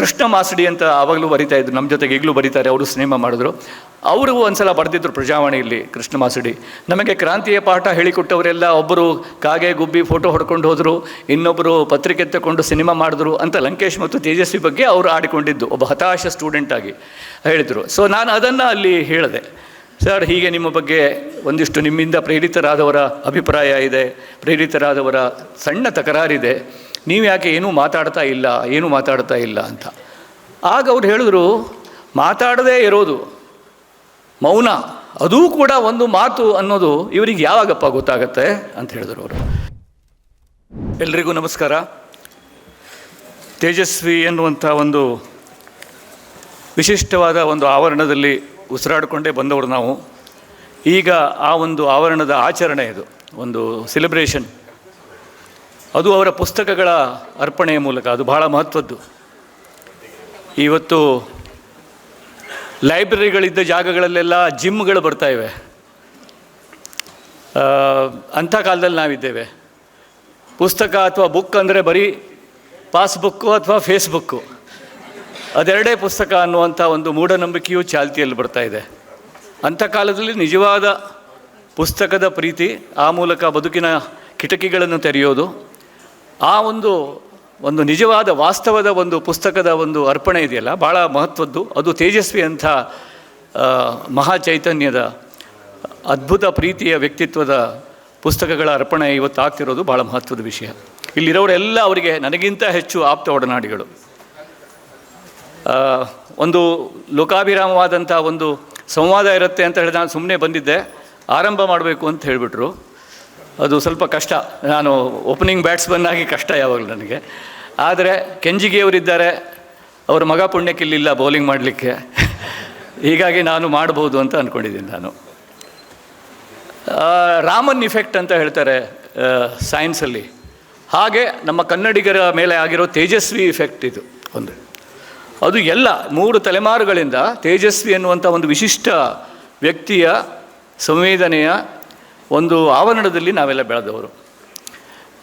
ಕೃಷ್ಣ ಮಾಸಡಿ ಅಂತ ಆವಾಗಲೂ ಬರಿತಾ ಇದ್ರು. ನಮ್ಮ ಜೊತೆಗೆ ಈಗಲೂ ಬರೀತಾರೆ, ಅವರು ಸಿನಿಮಾ ಮಾಡಿದ್ರು. ಅವರು ಒಂದ್ಸಲ ಬರೆದಿದ್ರು ಪ್ರಜಾವಾಣಿಯಲ್ಲಿ ಕೃಷ್ಣ ಮಾಸಡಿ. ನಮಗೆ ಕ್ರಾಂತಿಯ ಪಾಠ ಹೇಳಿಕೊಟ್ಟವರೆಲ್ಲ ಒಬ್ಬರು ಕಾಗೆ ಗುಬ್ಬಿ ಫೋಟೋ ಹೊಡ್ಕೊಂಡು ಹೋದರು ಇನ್ನೊಬ್ಬರು ಪತ್ರಿಕೆ ತಗೊಂಡು ಸಿನಿಮಾ ಮಾಡಿದ್ರು ಅಂತ ಲಂಕೇಶ್ ಮತ್ತು ತೇಜಸ್ವಿ ಬಗ್ಗೆ ಅವರು ಆಡಿಕೊಂಡಿದ್ದು, ಒಬ್ಬ ಹತಾಶ ಸ್ಟೂಡೆಂಟ್ ಆಗಿ ಹೇಳಿದರು. ಸೊ ನಾನು ಅದನ್ನು ಅಲ್ಲಿ ಹೇಳಿದೆ. ಸರ್, ಹೀಗೆ ನಿಮ್ಮ ಬಗ್ಗೆ ಒಂದಿಷ್ಟು ನಿಮ್ಮಿಂದ ಪ್ರೇರಿತರಾದವರ ಅಭಿಪ್ರಾಯ ಇದೆ, ಪ್ರೇರಿತರಾದವರ ಸಣ್ಣ ತಕರಾರಿದೆ. ನೀವು ಯಾಕೆ ಏನೂ ಮಾತಾಡ್ತಾ ಇಲ್ಲ, ಏನೂ ಮಾತಾಡ್ತಾ ಇಲ್ಲ ಅಂತ. ಆಗ ಅವ್ರು ಹೇಳಿದ್ರು, ಮಾತಾಡದೇ ಇರೋದು, ಮೌನ, ಅದೂ ಕೂಡ ಒಂದು ಮಾತು ಅನ್ನೋದು ಇವರಿಗೆ ಯಾವಾಗಪ್ಪ ಗೊತ್ತಾಗತ್ತೆ ಅಂತ ಹೇಳಿದ್ರು ಅವರು. ಎಲ್ರಿಗೂ ನಮಸ್ಕಾರ. ತೇಜಸ್ವಿ ಎನ್ನುವಂಥ ಒಂದು ವಿಶಿಷ್ಟವಾದ ಒಂದು ಆವರಣದಲ್ಲಿ ಉಸಿರಾಡಿಕೊಂಡೇ ಬಂದವರು ನಾವು. ಈಗ ಆ ಒಂದು ಆವರಣದ ಆಚರಣೆ ಇದು, ಒಂದು ಸೆಲೆಬ್ರೇಷನ್ ಅದು ಅವರ ಪುಸ್ತಕಗಳ ಅರ್ಪಣೆಯ ಮೂಲಕ ಅದು ಬಹಳ ಮಹತ್ವದ್ದು. ಇವತ್ತು ಲೈಬ್ರರಿಗಳಿದ್ದ ಜಾಗಗಳಲ್ಲೆಲ್ಲ ಜಿಮ್ಗಳು ಬರ್ತಾ ಇವೆ. ಆ, ಅಂಥ ಕಾಲದಲ್ಲಿ ನಾವಿದ್ದೇವೆ. ಪುಸ್ತಕ ಅಥವಾ ಬುಕ್ ಅಂದರೆ ಬರೀ ಪಾಸ್ಬುಕ್ಕು ಅಥವಾ ಫೇಸ್ಬುಕ್ಕು. ಅದೆರಡೇ ಪುಸ್ತಕ ಅನ್ನುವಂಥ ಒಂದು ಮೂಢನಂಬಿಕೆಯು ಚಾಲ್ತಿಯಲ್ಲಿ ಬರ್ತಾ ಇದೆ. ಅಂಥ ಕಾಲದಲ್ಲಿ ನಿಜವಾದ ಪುಸ್ತಕದ ಪ್ರೀತಿ ಆ ಮೂಲಕ ಬದುಕಿನ ಕಿಟಕಿಗಳನ್ನು ತೆರೆಯೋದು ಆ ಒಂದು ಒಂದು ನಿಜವಾದ ವಾಸ್ತವದ ಒಂದು ಪುಸ್ತಕದ ಒಂದು ಅರ್ಪಣೆ ಇದೆಯಲ್ಲ ಭಾಳ ಮಹತ್ವದ್ದು. ಅದು ತೇಜಸ್ವಿ ಅಂಥ ಮಹಾ ಚೈತನ್ಯದ ಅದ್ಭುತ ಪ್ರೀತಿಯ ವ್ಯಕ್ತಿತ್ವದ ಪುಸ್ತಕಗಳ ಅರ್ಪಣೆ ಇವತ್ತು ಆಗ್ತಿರೋದು ಭಾಳ ಮಹತ್ವದ ವಿಷಯ. ಇಲ್ಲಿರೋರೆಲ್ಲ ಅವರಿಗೆ ನನಗಿಂತ ಹೆಚ್ಚು ಆಪ್ತ ಒಡನಾಡಿಗಳು. ಒಂದು ಲೋಕಾಭಿರಾಮವಾದಂಥ ಒಂದು ಸಂವಾದ ಇರುತ್ತೆ ಅಂತ ಹೇಳಿ ನಾನು ಸುಮ್ಮನೆ ಬಂದಿದ್ದೆ. ಆರಂಭ ಮಾಡಬೇಕು ಅಂತ ಹೇಳಿಬಿಟ್ರು. ಅದು ಸ್ವಲ್ಪ ಕಷ್ಟ. ನಾನು ಓಪನಿಂಗ್ ಬ್ಯಾಟ್ಸ್ಮನ್ ಆಗಿ ಕಷ್ಟ ಯಾವಾಗಲೂ ನನಗೆ. ಆದರೆ ಕೆಂಜಿಗೆಯವರಿದ್ದಾರೆ. ಅವರ ಮಗ ಪುಣ್ಯಕ್ಕಿಲ್ಲಿಲ್ಲ ಬೌಲಿಂಗ್ ಮಾಡಲಿಕ್ಕೆ. ಹೀಗಾಗಿ ನಾನು ಮಾಡಬಹುದು ಅಂತ ಅಂದ್ಕೊಂಡಿದ್ದೀನಿ ನಾನು. ರಾಮನ್ ಇಫೆಕ್ಟ್ ಅಂತ ಹೇಳ್ತಾರೆ ಸೈನ್ಸಲ್ಲಿ ಹಾಗೆ ನಮ್ಮ ಕನ್ನಡಿಗರ ಮೇಲೆ ಆಗಿರೋ ತೇಜಸ್ವಿ ಇಫೆಕ್ಟ್ ಇದು ಒಂದು. ಅದು ಎಲ್ಲ ಮೂರು ತಲೆಮಾರುಗಳಿಂದ ತೇಜಸ್ವಿ ಎನ್ನುವಂಥ ಒಂದು ವಿಶಿಷ್ಟ ವ್ಯಕ್ತಿಯ ಸಂವೇದನೆಯ ಒಂದು ಆವರಣದಲ್ಲಿ ನಾವೆಲ್ಲ ಬೆಳೆದವರು.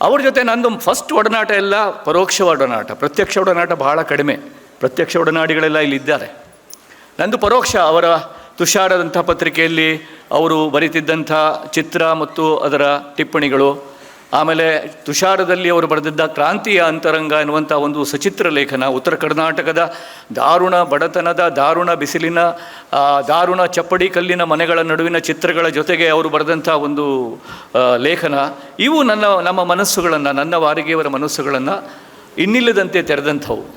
ಅವ್ರ ಜೊತೆ ನಂದು ಫಸ್ಟ್ ಒಡನಾಟ ಎಲ್ಲ ಪರೋಕ್ಷ ಒಡನಾಟ, ಪ್ರತ್ಯಕ್ಷ ಒಡನಾಟ ಬಹಳ ಕಡಿಮೆ. ಪ್ರತ್ಯಕ್ಷ ಒಡನಾಡಿಗಳೆಲ್ಲ ಇಲ್ಲಿದ್ದಾರೆ ನಂದು ಪರೋಕ್ಷ ಅವರ ತುಷಾರದಂಥ ಪತ್ರಿಕೆಯಲ್ಲಿ ಅವರು ಬರೀತಿದ್ದಂಥ ಚಿತ್ರ ಮತ್ತು ಅದರ ಟಿಪ್ಪಣಿಗಳು ಆಮೇಲೆ ತುಷಾರದಲ್ಲಿ ಅವರು ಬರೆದಿದ್ದ ಕ್ರಾಂತಿಯ ಅಂತರಂಗ ಎನ್ನುವಂಥ ಒಂದು ಸಚಿತ್ರ ಲೇಖನ ಉತ್ತರ ಕರ್ನಾಟಕದ ದಾರುಣ ಬಡತನದ ದಾರುಣ ಬಿಸಿಲಿನ ದಾರುಣ ಚಪ್ಪಡಿ ಕಲ್ಲಿನ ಮನೆಗಳ ನಡುವಿನ ಚಿತ್ರಗಳ ಜೊತೆಗೆ ಅವರು ಬರೆದಂಥ ಒಂದು ಲೇಖನ. ಇವು ನನ್ನ, ನಮ್ಮ ಮನಸ್ಸುಗಳನ್ನು, ನನ್ನ ವಾರಿಗೆಯವರ ಮನಸ್ಸುಗಳನ್ನು ಇನ್ನಿಲ್ಲದಂತೆ ತೆರೆದಂಥವು.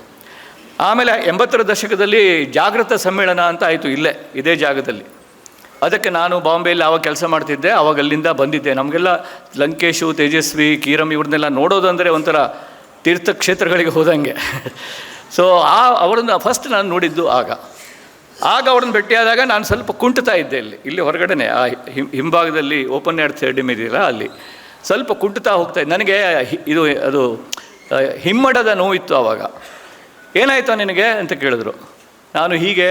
ಆಮೇಲೆ ಎಂಬತ್ತರ ದಶಕದಲ್ಲಿ ಜಾಗೃತ ಸಮ್ಮೇಳನ ಅಂತ ಆಯಿತು ಇಲ್ಲೇ, ಇದೇ ಜಾಗದಲ್ಲಿ. ಅದಕ್ಕೆ ನಾನು ಬಾಂಬೆಯಲ್ಲಿ ಆವಾಗ ಕೆಲಸ ಮಾಡ್ತಿದ್ದೆ, ಆವಾಗ ಅಲ್ಲಿಂದ ಬಂದಿದ್ದೆ. ನಮಗೆಲ್ಲ ಲಂಕೇಶು, ತೇಜಸ್ವಿ, ಕೀರಮ್ ಇವ್ರನ್ನೆಲ್ಲ ನೋಡೋದಂದರೆ ಒಂಥರ ತೀರ್ಥಕ್ಷೇತ್ರಗಳಿಗೆ ಹೋದಂಗೆ. ಸೊ ಆ ಅವರನ್ನು ಫಸ್ಟ್ ನಾನು ನೋಡಿದ್ದು ಆಗ. ಆಗ ಅವ್ರನ್ನ ಭೇಟಿಯಾದಾಗ ನಾನು ಸ್ವಲ್ಪ ಕುಂಟುತ್ತಾ ಇದ್ದೆ ಇಲ್ಲಿ. ಇಲ್ಲಿ ಹೊರಗಡೆನೆ, ಆ ಹಿಂಭಾಗದಲ್ಲಿ ಓಪನ್ ಏರ್ ಸ್ಟೇಡಿಯಂ ಇದೆಯಲ್ಲ ಅಲ್ಲಿ. ಸ್ವಲ್ಪ ಕುಂಟುತ್ತಾ ಹೋಗ್ತಾ ಇದ್ದೆ. ನನಗೆ ಇದು, ಅದು ಹಿಮ್ಮಡದ ನೋವಿತ್ತು ಆವಾಗ. ಏನಾಯಿತು ನಿನಗೆ ಅಂತ ಕೇಳಿದ್ರು. ನಾನು ಹೀಗೆ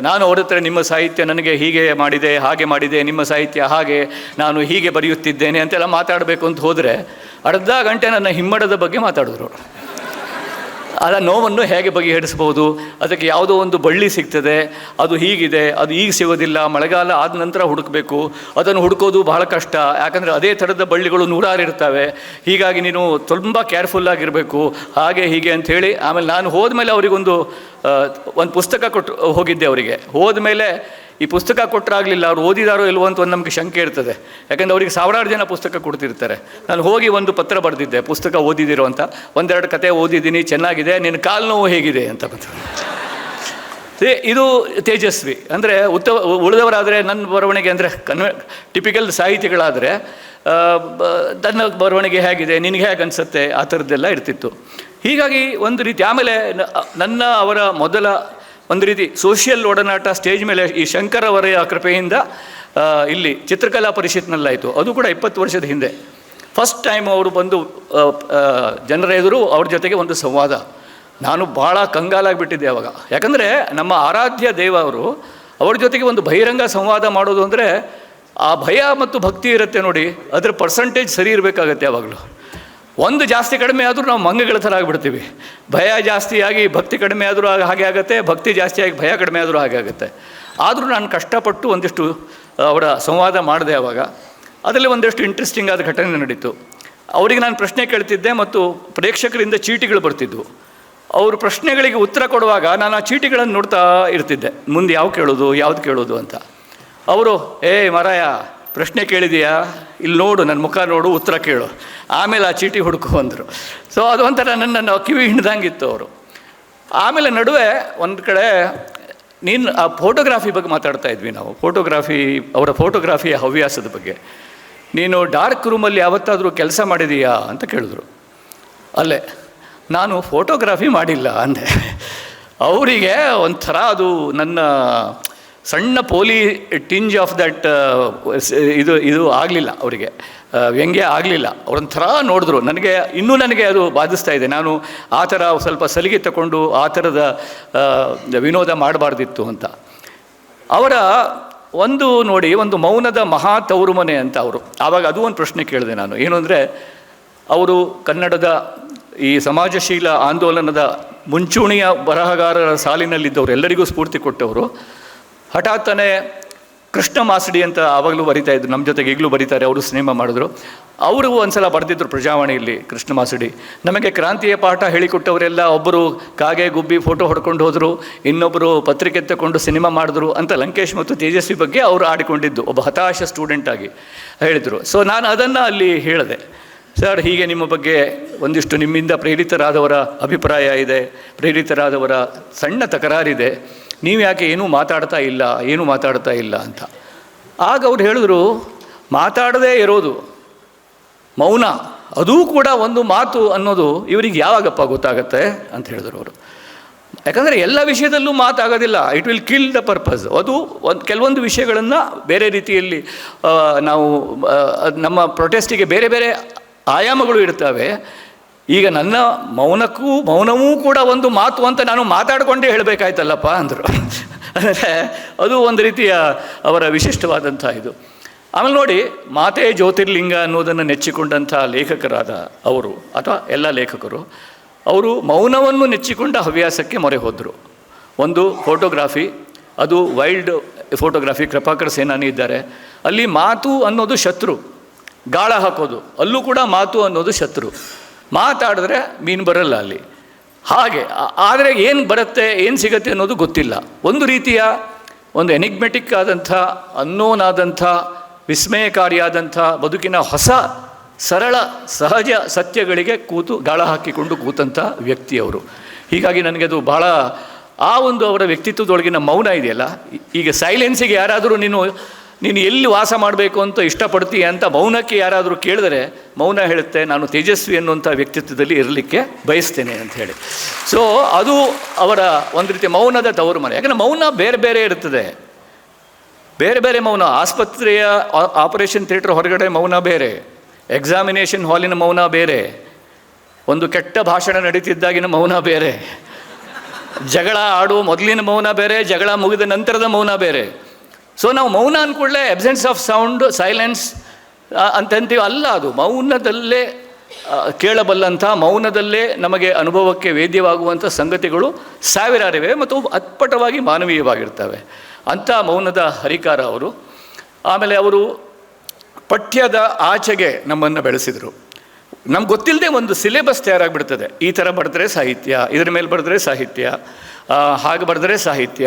ನಾನು ಅವ್ರ ನಿಮ್ಮ ಸಾಹಿತ್ಯ ನನಗೆ ಹೀಗೆ ಮಾಡಿದೆ, ಹಾಗೆ ಮಾಡಿದೆ, ನಿಮ್ಮ ಸಾಹಿತ್ಯ ಹಾಗೆ, ನಾನು ಹೀಗೆ ಬರೆಯುತ್ತಿದ್ದೇನೆ ಅಂತೆಲ್ಲ ಮಾತಾಡಬೇಕು ಅಂತ ಹೋದರೆ ಅರ್ಧ ಗಂಟೆ ನನ್ನ ಹಿಮ್ಮಡದ ಬಗ್ಗೆ ಮಾತಾಡಿದ್ರು. ಅದರ ನೋವನ್ನು ಹೇಗೆ ಬಗೆಹರಿಸ್ಬೋದು ಅದಕ್ಕೆ ಯಾವುದೋ ಒಂದು ಬಳ್ಳಿ ಸಿಗ್ತದೆ, ಅದು ಹೀಗಿದೆ, ಅದು ಈಗ ಸಿಗೋದಿಲ್ಲ, ಮಳೆಗಾಲ ಆದ ನಂತರ ಹುಡುಕಬೇಕು, ಅದನ್ನು ಹುಡುಕೋದು ಬಹಳ ಕಷ್ಟ. ಯಾಕಂದರೆ ಅದೇ ಥರದ ಬಳ್ಳಿಗಳು ನೂರಾರು ಇರ್ತವೆ. ಹೀಗಾಗಿ ನೀನು ತುಂಬ ಕೇರ್ಫುಲ್ಲಾಗಿರಬೇಕು ಹಾಗೆ ಹೀಗೆ ಅಂಥೇಳಿ ಆಮೇಲೆ ನಾನು ಹೋದ ಮೇಲೆ ಅವರಿಗೊಂದು ಒಂದು ಪುಸ್ತಕ ಕೊಟ್ಟು ಹೋಗಿದ್ದೆ ಅವರಿಗೆ. ಹೋದ್ಮೇಲೆ ಈ ಪುಸ್ತಕ ಕೊಟ್ಟರಾಗಲಿಲ್ಲ ಅವ್ರು ಓದಿದಾರೋ ಇಲ್ವೋ ಅಂತ ಒಂದು ನಮಗೆ ಶಂಕೆ ಇರ್ತದೆ. ಯಾಕಂದರೆ ಅವರಿಗೆ ಸಾವಿರಾರು ಜನ ಪುಸ್ತಕ ಕೊಡ್ತಿರ್ತಾರೆ. ನಾನು ಹೋಗಿ ಒಂದು ಪತ್ರ ಬರೆದಿದ್ದೆ, ಪುಸ್ತಕ ಓದಿದಿರೋ ಅಂತ. ಒಂದೆರಡು ಕತೆ ಓದಿದ್ದೀನಿ, ಚೆನ್ನಾಗಿದೆ ನಿನ್ನ ಕಾಲು ನೋವು ಹೇಗಿದೆ ಅಂತ ಬಂತು. ಇದು ತೇಜಸ್ವಿ. ಅಂದರೆ ಉತ್ತ, ಉಳಿದವರಾದರೆ ನನ್ನ ಬರವಣಿಗೆ ಅಂದರೆ ಕನ್ವೆ ಟಿಪಿಕಲ್ ಸಾಹಿತಿಗಳಾದರೆ ತನ್ನ ಬರವಣಿಗೆ ಹೇಗಿದೆ, ನಿನಗೆ ಹೇಗೆ ಅನಿಸುತ್ತೆ, ಆ ಥರದ್ದೆಲ್ಲ ಇರ್ತಿತ್ತು. ಹೀಗಾಗಿ ಒಂದು ರೀತಿ, ಆಮೇಲೆ ನನ್ನ ಅವರ ಮೊದಲ ಒಂದು ರೀತಿ ಸೋಷಿಯಲ್ ಒಡನಾಟ ಸ್ಟೇಜ್ ಮೇಲೆ ಈ ಶಂಕರ್ ಅವರ ಕೃಪೆಯಿಂದ ಇಲ್ಲಿ ಚಿತ್ರಕಲಾ ಪರಿಷತ್ನಲ್ಲಾಯಿತು ಅದು ಕೂಡ ಇಪ್ಪತ್ತು ವರ್ಷದ ಹಿಂದೆ. ಫಸ್ಟ್ ಟೈಮ್ ಅವರು ಬಂದು ಜನರ ಎದುರು ಅವ್ರ ಜೊತೆಗೆ ಒಂದು ಸಂವಾದ. ನಾನು ಭಾಳ ಕಂಗಾಲಾಗಿಬಿಟ್ಟಿದ್ದೆ ಅವಾಗ. ಯಾಕಂದರೆ ನಮ್ಮ ಆರಾಧ್ಯ ದೇವ ಅವರು ಅವ್ರ ಜೊತೆಗೆ ಒಂದು ಬಹಿರಂಗ ಸಂವಾದ ಮಾಡೋದು ಅಂದರೆ ಆ ಭಯ ಮತ್ತು ಭಕ್ತಿ ಇರುತ್ತೆ ನೋಡಿ. ಅದರ ಪರ್ಸಂಟೇಜ್ ಸರಿ ಇರಬೇಕಾಗತ್ತೆ ಯಾವಾಗಲೂ ಒಂದು ಜಾಸ್ತಿ ಕಡಿಮೆ ಆದರೂ ನಾವು ಮಂಗಗಳ ಥರ ಆಗಿಬಿಡ್ತೀವಿ ಭಯ ಜಾಸ್ತಿಯಾಗಿ, ಭಕ್ತಿ ಕಡಿಮೆ ಆದರೂ ಹಾಗೆ ಆಗುತ್ತೆ, ಭಕ್ತಿ ಜಾಸ್ತಿಯಾಗಿ ಭಯ ಕಡಿಮೆ ಆದರೂ ಹಾಗೆ ಆಗುತ್ತೆ. ಆದರೂ ನಾನು ಕಷ್ಟಪಟ್ಟು ಒಂದಿಷ್ಟು ಅವರ ಸಂವಾದ ಮಾಡಿದೆ ಆವಾಗ ಅದರಲ್ಲಿ ಒಂದಿಷ್ಟು ಇಂಟ್ರೆಸ್ಟಿಂಗ್ ಆದ ಘಟನೆ ನಡೀತು. ಅವರಿಗೆ ನಾನು ಪ್ರಶ್ನೆ ಕೇಳ್ತಿದ್ದೆ ಮತ್ತು ಪ್ರೇಕ್ಷಕರಿಂದ ಚೀಟಿಗಳು ಬರ್ತಿದ್ವು. ಅವರು ಪ್ರಶ್ನೆಗಳಿಗೆ ಉತ್ತರ ಕೊಡುವಾಗ ನಾನು ಆ ಚೀಟಿಗಳನ್ನು ನೋಡ್ತಾ ಇರ್ತಿದ್ದೆ. ಮುಂದೆ ಯಾವ ಕೇಳೋದು, ಯಾವ್ದು ಕೇಳೋದು ಅಂತ. ಅವರು ಏ ಮರಾಯ ಪ್ರಶ್ನೆ ಕೇಳಿದೆಯಾ? ಇಲ್ಲಿ ನೋಡು ನನ್ನ ಮುಖ ನೋಡು, ಉತ್ತರ ಕೇಳು. ಆಮೇಲೆ ಆ ಚೀಟಿ ಹುಡುಕು ಅಂದರು. ಸೊ ಅದು ಒಂಥರ ನನ್ನನ್ನು ಕಿವಿ ಹಿಡ್ದಂಗಿತ್ತು ಅವರು. ಆಮೇಲೆ ನಡುವೆ ಒಂದು ಕಡೆ ನೀನು ಆ ಫೋಟೋಗ್ರಾಫಿ ಬಗ್ಗೆ ಮಾತಾಡ್ತಾ ಇದ್ವಿ ನಾವು. ಫೋಟೋಗ್ರಾಫಿ ಅವರ ಫೋಟೋಗ್ರಾಫಿಯ ಹವ್ಯಾಸದ ಬಗ್ಗೆ. ನೀನು ಡಾರ್ಕ್ ರೂಮಲ್ಲಿ ಯಾವತ್ತಾದರೂ ಕೆಲಸ ಮಾಡಿದೀಯಾ ಅಂತ ಕೇಳಿದ್ರು. ಅಲ್ಲೇ, ನಾನು ಫೋಟೋಗ್ರಾಫಿ ಮಾಡಿಲ್ಲ ಅಂದೆ. ಅವರಿಗೆ ಒಂಥರ ಅದು ನನ್ನ ಸಣ್ಣ ಪೋಲಿ ಟಿಂಜ್ ಆಫ್ ದಟ್ ಇದು ಇದು ಆಗಲಿಲ್ಲ ಅವರಿಗೆ. ವ್ಯಂಗ್ಯ ಆಗಲಿಲ್ಲ. ಅವರೊಂಥರ ನೋಡಿದ್ರು. ನನಗೆ, ಇನ್ನೂ ನನಗೆ ಅದು ಬಾಧಿಸ್ತಾ ಇದೆ. ನಾನು ಆ ಥರ ಸ್ವಲ್ಪ ಸಲಿಗೆ ತಗೊಂಡು ಆ ಥರದ ವಿನೋದ ಮಾಡಬಾರ್ದಿತ್ತು ಅಂತ. ಅವರ ಒಂದು ನೋಡಿ, ಒಂದು ಮೌನದ ಮಹಾ ತವರು ಮನೆ ಅಂತ ಅವರು. ಆವಾಗ ಅದು ಒಂದು ಪ್ರಶ್ನೆ ಕೇಳಿದೆ ನಾನು. ಏನು ಅಂದರೆ, ಅವರು ಕನ್ನಡದ ಈ ಸಮಾಜಶೀಲ ಆಂದೋಲನದ ಮುಂಚೂಣಿಯ ಬರಹಗಾರರ ಸಾಲಿನಲ್ಲಿದ್ದವರು, ಎಲ್ಲರಿಗೂ ಸ್ಫೂರ್ತಿ ಕೊಟ್ಟವರು. ಹಠಾತ್ತನೆ ಕೃಷ್ಣ ಮಾಸಡಿ ಅಂತ ಆವಾಗಲೂ ಬರಿತಾ ಇದ್ರು ನಮ್ಮ ಜೊತೆಗೆ ಈಗಲೂ ಬರೀತಾರೆ, ಅವರು ಸಿನಿಮಾ ಮಾಡಿದ್ರು. ಅವರು ಒಂದ್ಸಲ ಬರೆದಿದ್ರು ಪ್ರಜಾವಾಣಿಯಲ್ಲಿ ಕೃಷ್ಣ ಮಾಸಡಿ. ನಮಗೆ ಕ್ರಾಂತಿಯ ಪಾಠ ಹೇಳಿಕೊಟ್ಟವರೆಲ್ಲ ಒಬ್ಬರು ಕಾಗೆ ಗುಬ್ಬಿ ಫೋಟೋ ಹೊಡ್ಕೊಂಡು ಹೋದರು ಇನ್ನೊಬ್ಬರು ಪತ್ರಿಕೆ ತಗೊಂಡು ಸಿನಿಮಾ ಮಾಡಿದ್ರು ಅಂತ ಲಂಕೇಶ್ ಮತ್ತು ತೇಜಸ್ವಿ ಬಗ್ಗೆ ಅವರು ಆಡಿಕೊಂಡಿದ್ದು, ಒಬ್ಬ ಹತಾಶ ಸ್ಟೂಡೆಂಟಾಗಿ ಹೇಳಿದರು. ಸೊ ನಾನು ಅದನ್ನು ಅಲ್ಲಿ ಹೇಳಿದೆ. ಸರ್ ಹೀಗೆ ನಿಮ್ಮ ಬಗ್ಗೆ ಒಂದಿಷ್ಟು ನಿಮ್ಮಿಂದ ಪ್ರೇರಿತರಾದವರ ಅಭಿಪ್ರಾಯ ಇದೆ, ಪ್ರೇರಿತರಾದವರ ಸಣ್ಣ ತಕರಾರಿದೆ. ನೀವು ಯಾಕೆ ಏನೂ ಮಾತಾಡ್ತಾ ಇಲ್ಲ, ಏನೂ ಮಾತಾಡ್ತಾ ಇಲ್ಲ ಅಂತ. ಆಗ ಅವ್ರು ಹೇಳಿದ್ರು, ಮಾತಾಡದೇ ಇರೋದು ಮೌನ, ಅದೂ ಕೂಡ ಒಂದು ಮಾತು ಅನ್ನೋದು ಇವರಿಗೆ ಯಾವಾಗಪ್ಪ ಗೊತ್ತಾಗತ್ತೆ ಅಂತ ಹೇಳಿದ್ರು ಅವರು. ಯಾಕಂದರೆ ಎಲ್ಲ ವಿಷಯದಲ್ಲೂ ಮಾತಾಗೋದಿಲ್ಲ it will kill the purpose ಅದು ಒಂದು, ಕೆಲವೊಂದು ವಿಷಯಗಳನ್ನು ಬೇರೆ ರೀತಿಯಲ್ಲಿ ನಾವು ನಮ್ಮ ಪ್ರೊಟೆಸ್ಟಿಗೆ ಬೇರೆ ಬೇರೆ ಆಯಾಮಗಳು ಇರ್ತವೆ. ಈಗ ನನ್ನ ಮೌನಕ್ಕೂ ಮೌನವೂ ಕೂಡ ಒಂದು ಮಾತು ಅಂತ ನಾನು ಮಾತಾಡಿಕೊಂಡೇ ಹೇಳಬೇಕಾಯ್ತಲ್ಲಪ್ಪ ಅಂದರು. ಅಂದರೆ ಅದು ಒಂದು ರೀತಿಯ ಅವರ ವಿಶಿಷ್ಟವಾದಂಥ ಇದು. ಆಮೇಲೆ ನೋಡಿ, ಮಾತೆ ಜ್ಯೋತಿರ್ಲಿಂಗ ಅನ್ನೋದನ್ನು ನೆಚ್ಚಿಕೊಂಡಂಥ ಲೇಖಕರಾದ ಅವರು, ಅಥವಾ ಎಲ್ಲ ಲೇಖಕರು, ಅವರು ಮೌನವನ್ನು ನೆಚ್ಚಿಕೊಂಡ ಹವ್ಯಾಸಕ್ಕೆ ಮೊರೆ ಹೋದರು. ಒಂದು ಫೋಟೋಗ್ರಾಫಿ, ಅದು ವೈಲ್ಡ್ ಫೋಟೋಗ್ರಾಫಿ, ಕೃಪಾಕರ್ ಸೇನಾನಿ ಇದ್ದಾರೆ. ಅಲ್ಲಿ ಮಾತು ಅನ್ನೋದು ಶತ್ರು, ಗಾಳ ಹಾಕೋದು, ಅಲ್ಲೂ ಕೂಡ ಮಾತು ಅನ್ನೋದು ಶತ್ರು. ಮಾತಾಡಿದ್ರೆ ಮೀನು ಬರಲ್ಲ ಅಲ್ಲಿ. ಹಾಗೆ ಆದರೆ ಏನು ಬರುತ್ತೆ, ಏನು ಸಿಗತ್ತೆ ಅನ್ನೋದು ಗೊತ್ತಿಲ್ಲ. ಒಂದು ರೀತಿಯ ಒಂದು ಎನಿಗ್ಮೆಟಿಕ್ ಆದಂಥ ಅನ್ನೋನ್ ಆದಂಥ ವಿಸ್ಮಯಕಾರಿಯಾದಂಥ, ಬದುಕಿನ ಹೊಸ, ಸರಳ, ಸಹಜ ಸತ್ಯಗಳಿಗೆ ಕೂತು ಗಾಳ ಹಾಕಿಕೊಂಡು ಕೂತಂಥ ವ್ಯಕ್ತಿಯವರು. ಹೀಗಾಗಿ ನನಗೆ ಅದು ಭಾಳ ಆ ಒಂದು ಅವರ ವ್ಯಕ್ತಿತ್ವದೊಳಗಿನ ಮೌನ ಇದೆಯಲ್ಲ? ಈಗ ಸೈಲೆನ್ಸಿಗೆ ಯಾರಾದರೂ ನೀನು ನೀನು ಎಲ್ಲಿ ವಾಸ ಮಾಡಬೇಕು ಅಂತ ಇಷ್ಟಪಡ್ತೀಯ ಅಂತ ಮೌನಕ್ಕೆ ಯಾರಾದರೂ ಕೇಳಿದರೆ ಮೌನ ಹೇಳುತ್ತೆ, ನಾನು ತೇಜಸ್ವಿ ಅನ್ನುವಂಥ ವ್ಯಕ್ತಿತ್ವದಲ್ಲಿ ಇರಲಿಕ್ಕೆ ಬಯಸ್ತೇನೆ ಅಂತ ಹೇಳಿ. ಸೊ ಅದು ಅವರ ಒಂದು ರೀತಿ ಮೌನದ ತವರು ಮನೆ ಯಾಕಂದರೆ ಮೌನ ಬೇರೆ ಬೇರೆ ಇರ್ತದೆ. ಬೇರೆ ಬೇರೆ ಮೌನ. ಆಸ್ಪತ್ರೆಯ ಆಪರೇಷನ್ ಥಿಯೇಟರ್ ಹೊರಗಡೆ ಮೌನ ಬೇರೆ. ಎಕ್ಸಾಮಿನೇಷನ್ ಹಾಲಿನ ಮೌನ ಬೇರೆ. ಒಂದು ಕೆಟ್ಟ ಭಾಷಣ ನಡೀತಿದ್ದಾಗಿನ ಮೌನ ಬೇರೆ. ಜಗಳ ಆಡುವ ಮೊದಲಿನ ಮೌನ ಬೇರೆ, ಜಗಳ ಮುಗಿದ ನಂತರದ ಮೌನ ಬೇರೆ. ಸೊ ನಾವು ಮೌನ ಅಂದ್ಕೊಳ್ಳೆ ಅಬ್ಸೆನ್ಸ್ ಆಫ್ ಸೌಂಡ್ ಸೈಲೆನ್ಸ್ ಅಂತಂತೀವಿ. ಅಲ್ಲ ಅದು, ಮೌನದಲ್ಲೇ ಕೇಳಬಲ್ಲಂಥ ಮೌನದಲ್ಲೇ ನಮಗೆ ಅನುಭವಕ್ಕೆ ವೇದ್ಯವಾಗುವಂಥ ಸಂಗತಿಗಳು ಸಾವಿರಾರಿವೆ ಮತ್ತು ಅತ್ಪಟವಾಗಿ ಮಾನವೀಯವಾಗಿರ್ತವೆ. ಅಂಥ ಮೌನದ ಹರಿಕಾರ ಅವರು. ಆಮೇಲೆ ಅವರು ಪಠ್ಯದ ಆಚೆಗೆ ನಮ್ಮನ್ನು ಬೆಳೆಸಿದರು. ನಮ್ಗೆ ಗೊತ್ತಿಲ್ಲದೆ ಒಂದು ಸಿಲೆಬಸ್ ತಯಾರಾಗಿಬಿಡ್ತದೆ. ಈ ಥರ ಬರೆದ್ರೆ ಸಾಹಿತ್ಯ, ಇದರ ಮೇಲೆ ಬರೆದ್ರೆ ಸಾಹಿತ್ಯ ಹಾಗೆ ಬರೆದ್ರೆ ಸಾಹಿತ್ಯ.